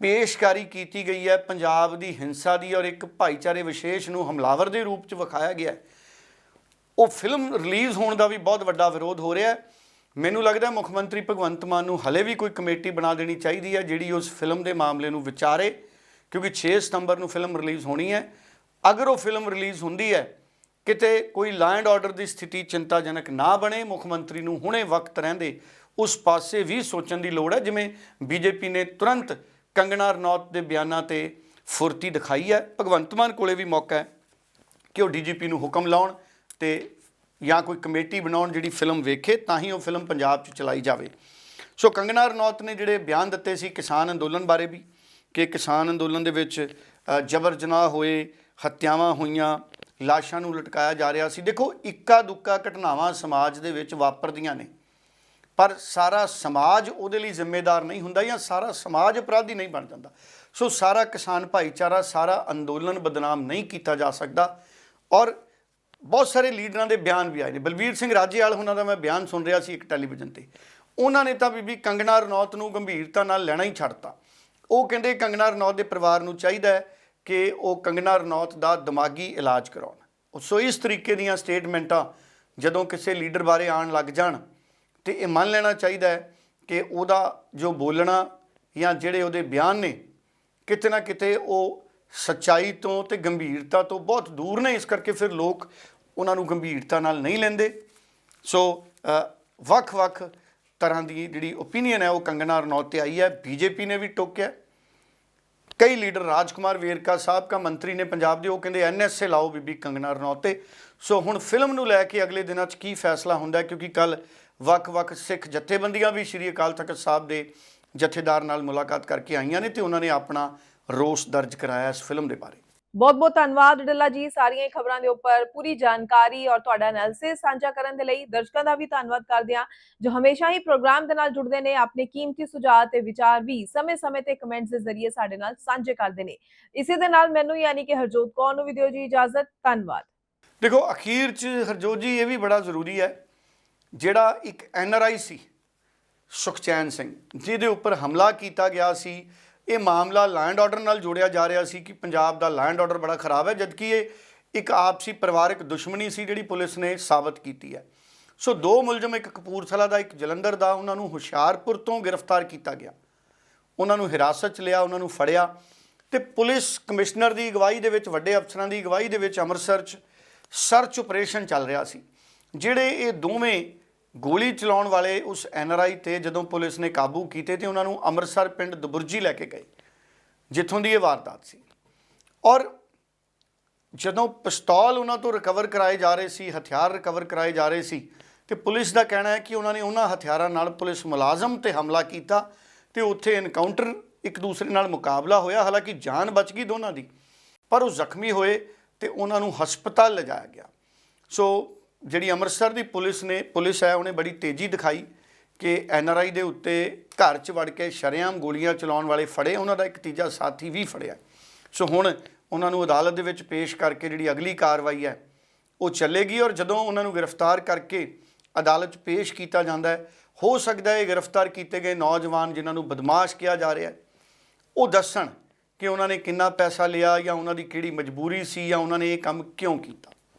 ਪੇਸ਼ਕਾਰੀ ਕੀਤੀ ਗਈ ਹੈ, ਪੰਜਾਬ ਦੀ ਹਿੰਸਾ ਦੀ ਔਰ ਇੱਕ ਭਾਈਚਾਰੇ ਵਿਸ਼ੇਸ਼ ਨੂੰ ਹਮਲਾਵਰ ਦੇ ਰੂਪ ਚ ਵਿਖਾਇਆ ਗਿਆ ਉਹ ਫਿਲਮ ਰਿਲੀਜ਼ ਹੋਣ ਦਾ ਵੀ ਬਹੁਤ ਵੱਡਾ ਵਿਰੋਧ ਹੋ ਰਿਹਾ ਹੈ। ਮੈਨੂੰ ਲੱਗਦਾ ਮੁੱਖ ਮੰਤਰੀ ਭਗਵੰਤ ਮਾਨ ਨੂੰ ਹਲੇ ਵੀ ਕੋਈ ਕਮੇਟੀ ਬਣਾ ਦੇਣੀ ਚਾਹੀਦੀ ਹੈ ਜਿਹੜੀ ਉਸ ਫਿਲਮ ਦੇ ਮਾਮਲੇ ਨੂੰ ਵਿਚਾਰੇ, ਕਿਉਂਕਿ 6 ਸਤੰਬਰ ਨੂੰ ਫਿਲਮ ਰਿਲੀਜ਼ ਹੋਣੀ ਹੈ। ਅਗਰ ਉਹ ਫਿਲਮ ਰਿਲੀਜ਼ ਹੁੰਦੀ ਹੈ, ਕਿਤੇ ਕੋਈ ਲਾਅ ਐਂਡ ਆਰਡਰ ਦੀ ਸਥਿਤੀ ਚਿੰਤਾਜਨਕ ਨਾ ਬਣੇ, ਮੁੱਖ ਮੰਤਰੀ ਨੂੰ ਹੁਣੇ ਵਕਤ ਰਹਿੰਦੇ, ਉਸ ਪਾਸੇ ਵੀ ਸੋਚਣ ਦੀ ਲੋੜ ਹੈ, ਜਿਵੇਂ ਬੀਜੇਪੀ ਨੇ ਤੁਰੰਤ ਕੰਗਣਾ ਰਣੌਤ ਦੇ ਬਿਆਨਾਂ ਤੇ ਫੁਰਤੀ ਦਿਖਾਈ ਹੈ। ਭਗਵੰਤ ਮਾਨ ਕੋਲੇ ਵੀ ਮੌਕਾ ਹੈ ਕਿ ਉਹ ਡੀਜੀਪੀ ਨੂੰ ਹੁਕਮ ਲਾਉਣ ਤੇ ਜਾਂ ਕੋਈ ਕਮੇਟੀ ਬਣਾਉਣ ਜਿਹੜੀ ਫਿਲਮ ਵੇਖੇ, ਤਾਂ ਹੀ ਉਹ ਫਿਲਮ ਪੰਜਾਬ 'ਚ ਚਲਾਈ ਜਾਵੇ। ਸੋ ਕੰਗਨਾ ਰਣੌਤ ਨੇ ਜਿਹੜੇ ਬਿਆਨ ਦਿੱਤੇ ਸੀ ਕਿਸਾਨ ਅੰਦੋਲਨ ਬਾਰੇ ਵੀ, ਕਿ ਕਿਸਾਨ ਅੰਦੋਲਨ ਦੇ ਵਿੱਚ ਜਬਰ ਜਨਾਹ ਹੋਏ, ਹੱਤਿਆਵਾਂ ਹੋਈਆਂ, ਲਾਸ਼ਾਂ ਨੂੰ ਲਟਕਾਇਆ ਜਾ ਰਿਹਾ ਸੀ। ਦੇਖੋ ਇੱਕਾ ਦੁੱਕਾ ਘਟਨਾਵਾਂ ਸਮਾਜ ਦੇ ਵਿੱਚ ਵਾਪਰਦੀਆਂ ਨੇ। ਪਰ ਸਾਰਾ ਸਮਾਜ ਉਹਦੇ ਲਈ ਜ਼ਿੰਮੇਦਾਰ ਨਹੀਂ ਹੁੰਦਾ ਜਾਂ ਸਾਰਾ ਸਮਾਜ ਅਪਰਾਧੀ ਨਹੀਂ ਬਣ ਜਾਂਦਾ। ਸੋ ਸਾਰਾ ਕਿਸਾਨ ਭਾਈਚਾਰਾ, ਸਾਰਾ ਅੰਦੋਲਨ ਬਦਨਾਮ ਨਹੀਂ ਕੀਤਾ ਜਾ ਸਕਦਾ ਔਰ ਬਹੁਤ ਸਾਰੇ ਲੀਡਰਾਂ ਦੇ ਬਿਆਨ ਵੀ ਆਏ ਨੇ। ਬਲਬੀਰ ਸਿੰਘ ਰਾਜੇਵਾਲ, ਉਹਨਾਂ ਦਾ ਮੈਂ ਬਿਆਨ ਸੁਣ ਰਿਹਾ ਸੀ ਇੱਕ ਟੈਲੀਵਿਜ਼ਨ ਤੇ। ਉਹਨਾਂ ਨੇ ਤਾਂ ਬੀਬੀ ਕੰਗਣਾ ਰਣੌਤ ਨੂੰ ਗੰਭੀਰਤਾ ਨਾਲ ਲੈਣਾ ਹੀ ਛੱਡਤਾ। ਉਹ ਕਹਿੰਦੇ ਕੰਗਣਾ ਰਣੌਤ ਦੇ ਪਰਿਵਾਰ ਨੂੰ ਚਾਹੀਦਾ ਹੈ ਕਿ ਉਹ ਕੰਗਣਾ ਰਣੌਤ ਦਾ ਦਿਮਾਗੀ ਇਲਾਜ ਕਰਾਉਣ। ਸੋ ਇਸ ਤਰੀਕੇ ਦੀਆਂ ਸਟੇਟਮੈਂਟਾਂ ਜਦੋਂ ਕਿਸੇ ਲੀਡਰ ਬਾਰੇ ਆਉਣ ਲੱਗ ਜਾਣ ਤੇ ਇਹ ਮੰਨ ਲੈਣਾ ਚਾਹੀਦਾ ਹੈ ਕਿ ਉਹਦਾ ਜੋ ਬੋਲਣਾ ਜਾਂ ਜਿਹੜੇ ਉਹਦੇ ਬਿਆਨ ਨੇ, ਕਿਤੇ ਨਾ ਕਿਤੇ ਉਹ ਸੱਚਾਈ ਤੋਂ ਤੇ ਗੰਭੀਰਤਾ ਤੋਂ ਬਹੁਤ ਦੂਰ ਨੇ, ਇਸ ਕਰਕੇ ਫਿਰ ਲੋਕ ਉਹਨਾਂ ਨੂੰ ਗੰਭੀਰਤਾ ਨਾਲ ਨਹੀਂ ਲੈਂਦੇ। ਸੋ ਵੱਖ-ਵੱਖ ਤਰ੍ਹਾਂ ਦੀ ਜਿਹੜੀ ਓਪੀਨੀਅਨ ਹੈ, ਉਹ ਕੰਗਨਾ ਰਣੌਤ ਤੇ ਆਈ ਹੈ। ਬੀਜੇਪੀ ਨੇ ਵੀ ਟੋਕਿਆ। ਕਈ ਲੀਡਰ, ਰਾਜਕੁਮਾਰ ਵੇਰਕਾ ਸਾਹਿਬ ਸਾਬਕਾ ਮੰਤਰੀ ਨੇ ਪੰਜਾਬ ਦੇ, ਉਹ ਕਹਿੰਦੇ ਐਨਐਸਏ ਲਾਓ ਬੀਬੀ ਕੰਗਨਾ ਰਣੌਤ ਤੇ। ਸੋ ਹੁਣ ਫਿਲਮ ਨੂੰ ਲੈ ਕੇ ਅਗਲੇ ਦਿਨਾਂ 'ਚ ਕੀ ਫੈਸਲਾ ਹੁੰਦਾ ਕਿਉਂਕਿ ਕੱਲ ਵੱਖ-ਵੱਖ ਸਿੱਖ ਜਥੇਬੰਦੀਆਂ ਵੀ ਸ਼੍ਰੀ ਅਕਾਲ ਤਖਤ ਸਾਹਿਬ ਦੇ ਜਥੇਦਾਰ ਨਾਲ ਮੁਲਾਕਾਤ ਕਰਕੇ ਆਈਆਂ ਨੇ ਤੇ ਉਹਨਾਂ ਨੇ ਆਪਣਾ ਰੋਸ ਦਰਜ ਕਰਾਇਆ ਇਸ ਫਿਲਮ ਦੇ ਬਾਰੇ। ਬਹੁਤ ਬਹੁਤ ਧੰਨਵਾਦ ਡੱਲਾ ਜੀ ਸਾਰੀਆਂ ਖਬਰਾਂ ਦੇ ਉੱਪਰ ਪੂਰੀ ਜਾਣਕਾਰੀ ਔਰ ਤੁਹਾਡਾ ਐਨਾਲਿਸਿਸ ਸਾਂਝਾ ਕਰਨ ਦੇ ਲਈ ਦਰਸ਼ਕਾਂ ਦਾ ਵੀ ਧੰਨਵਾਦ ਕਰਦੇ ਹਾਂ ਜੋ ਹਮੇਸ਼ਾ ਹੀ ਪ੍ਰੋਗਰਾਮ ਦੇ ਨਾਲ ਜੁੜਦੇ ਨੇ ਆਪਣੇ ਕੀਮਤੀ ਸੁਝਾਅ ਤੇ ਵਿਚਾਰ ਵੀ ਸਮੇਂ-ਸਮੇਂ ਤੇ ਕਮੈਂਟਸ ਦੇ ਜ਼ਰੀਏ ਸਾਡੇ ਨਾਲ ਸਾਂਝੇ ਕਰਦੇ ਨੇ। ਇਸੇ ਦੇ ਨਾਲ ਮੈਨੂੰ ਯਾਨੀ ਕਿ ਹਰਜੋਤ ਕੌਰ ਨੂੰ ਵੀ ਦਿਓ ਜੀ ਇਜਾਜ਼ਤ ਧੰਨਵਾਦ। ਦੇਖੋ ਅਖੀਰ 'ਚ ਹਰਜੋਤ ਜੀ ਇਹ ਵੀ ਬੜਾ ਜ਼ਰੂਰੀ ਹੈ ਜਿਹੜਾ ਇੱਕ ਐਨਆਰਆਈ ਸੀ ਸੁਖਚੈਨ ਸਿੰਘ ਜਿਹਦੇ ਉੱਪਰ ਹਮਲਾ ਕੀਤਾ ਗਿਆ ਸੀ ਇਹ ਮਾਮਲਾ ਲੈਂਡ ਆਰਡਰ ਨਾਲ ਜੋੜਿਆ ਜਾ ਰਿਹਾ ਸੀ ਕਿ ਪੰਜਾਬ ਦਾ ਲੈਂਡ ਆਰਡਰ ਬੜਾ ਖਰਾਬ ਹੈ, ਜਦਕਿ ਇਹ ਇੱਕ ਆਪਸੀ ਪਰਿਵਾਰਕ ਦੁਸ਼ਮਣੀ ਸੀ ਜਿਹੜੀ ਪੁਲਿਸ ਨੇ ਸਾਬਤ ਕੀਤੀ ਹੈ। ਸੋ ਦੋ ਮੁਲਜ਼ਮ, ਇੱਕ ਕਪੂਰਥਲਾ ਦਾ, ਇੱਕ ਜਲੰਧਰ ਦਾ, ਉਹਨਾਂ ਨੂੰ ਹੁਸ਼ਿਆਰਪੁਰ ਤੋਂ ਗ੍ਰਿਫਤਾਰ ਕੀਤਾ ਗਿਆ। ਉਹਨਾਂ ਨੂੰ ਹਿਰਾਸਤ 'ਚ ਲਿਆ, ਉਹਨਾਂ ਨੂੰ ਫੜਿਆ ਤੇ ਪੁਲਿਸ ਕਮਿਸ਼ਨਰ ਦੀ ਅਗਵਾਈ ਦੇ ਵਿੱਚ, ਵੱਡੇ ਅਫਸਰਾਂ ਦੀ ਅਗਵਾਈ ਦੇ ਵਿੱਚ ਅੰਮ੍ਰਿਤਸਰ 'ਚ ਸਰਚ ਆਪਰੇਸ਼ਨ ਚੱਲ ਰਿਹਾ ਸੀ, ਜਿਹੜੇ ਇਹ ਦੋਵੇਂ ਗੋਲੀ ਚਲਾਉਣ ਵਾਲੇ ਉਸ ਐਨਆਰਆਈ ਤੇ ਜਦੋਂ ਪੁਲਿਸ ਨੇ ਕਾਬੂ ਕੀਤੇ ਤੇ ਉਹਨਾਂ ਨੂੰ ਅੰਮ੍ਰਿਤਸਰ ਪਿੰਡ ਦਬੁਰਜੀ ਲੈ ਕੇ ਗਏ, ਜਿੱਥੋਂ ਦੀ ਇਹ ਵਾਰਦਾਤ ਸੀ। ਔਰ ਜਦੋਂ ਪਿਸਤੌਲ ਉਹਨਾਂ ਤੋਂ ਰਿਕਵਰ ਕਰਾਏ ਜਾ ਰਹੇ ਸੀ, ਹਥਿਆਰ ਰਿਕਵਰ ਕਰਾਏ ਜਾ ਰਹੇ ਸੀ, ਤੇ ਪੁਲਿਸ ਦਾ ਕਹਿਣਾ ਹੈ ਕਿ ਉਹਨਾਂ ਨੇ ਉਹਨਾਂ ਹਥਿਆਰਾਂ ਨਾਲ ਪੁਲਿਸ ਮੁਲਾਜ਼ਮ ਤੇ ਹਮਲਾ ਕੀਤਾ ਤੇ ਉੱਥੇ ਇਨਕਾਊਂਟਰ ਇੱਕ ਦੂਸਰੇ ਨਾਲ ਮੁਕਾਬਲਾ ਹੋਇਆ। ਹਾਲਾਂਕਿ ਜਾਨ ਬਚ ਗਈ ਦੋਨਾਂ ਦੀ, ਪਰ ਉਹ ਜ਼ਖਮੀ ਹੋਏ ਤੇ ਉਹਨਾਂ ਨੂੰ ਹਸਪਤਾਲ ਲਿਜਾਇਆ ਗਿਆ। ਸੋ ਜਿਹੜੀ ਅੰਮ੍ਰਿਤਸਰ ਦੀ ਪੁਲਿਸ ਨੇ, ਪੁਲਿਸ ਹੈ, ਉਹਨੇ ਬੜੀ ਤੇਜ਼ੀ ਦਿਖਾਈ ਕਿ ਐੱਨ ਆਰ ਆਈ ਦੇ ਉੱਤੇ ਘਰ 'ਚ ਵੜ ਕੇ ਸ਼ਰੇਆਮ ਗੋਲੀਆਂ ਚਲਾਉਣ ਵਾਲੇ ਫੜੇ, ਉਹਨਾਂ ਦਾ ਇੱਕ ਤੀਜਾ ਸਾਥੀ ਵੀ ਫੜਿਆ। ਸੋ ਹੁਣ ਉਹਨਾਂ ਨੂੰ ਅਦਾਲਤ ਦੇ ਵਿੱਚ ਪੇਸ਼ ਕਰਕੇ ਜਿਹੜੀ ਅਗਲੀ ਕਾਰਵਾਈ ਹੈ, ਉਹ ਚੱਲੇਗੀ ਔਰ ਜਦੋਂ ਉਹਨਾਂ ਨੂੰ ਗ੍ਰਿਫਤਾਰ ਕਰਕੇ ਅਦਾਲਤ 'ਚ ਪੇਸ਼ ਕੀਤਾ ਜਾਂਦਾ ਹੈ, ਹੋ ਸਕਦਾ ਹੈ ਇਹ ਗ੍ਰਿਫਤਾਰ ਕੀਤੇ ਗਏ ਨੌਜਵਾਨ ਜਿਨ੍ਹਾਂ ਨੂੰ ਬਦਮਾਸ਼ ਕਿਹਾ ਜਾ ਰਿਹਾ ਹੈ, ਉਹ ਦੱਸਣ ਕਿ ਉਹਨਾਂ ਨੇ ਕਿੰਨਾ ਪੈਸਾ ਲਿਆ ਜਾਂ ਉਹਨਾਂ ਦੀ ਕਿਹੜੀ ਮਜਬੂਰੀ ਸੀ ਜਾਂ ਉਹਨਾਂ ਨੇ ਇਹ ਕੰਮ ਕਿਉਂ ਕੀਤਾ।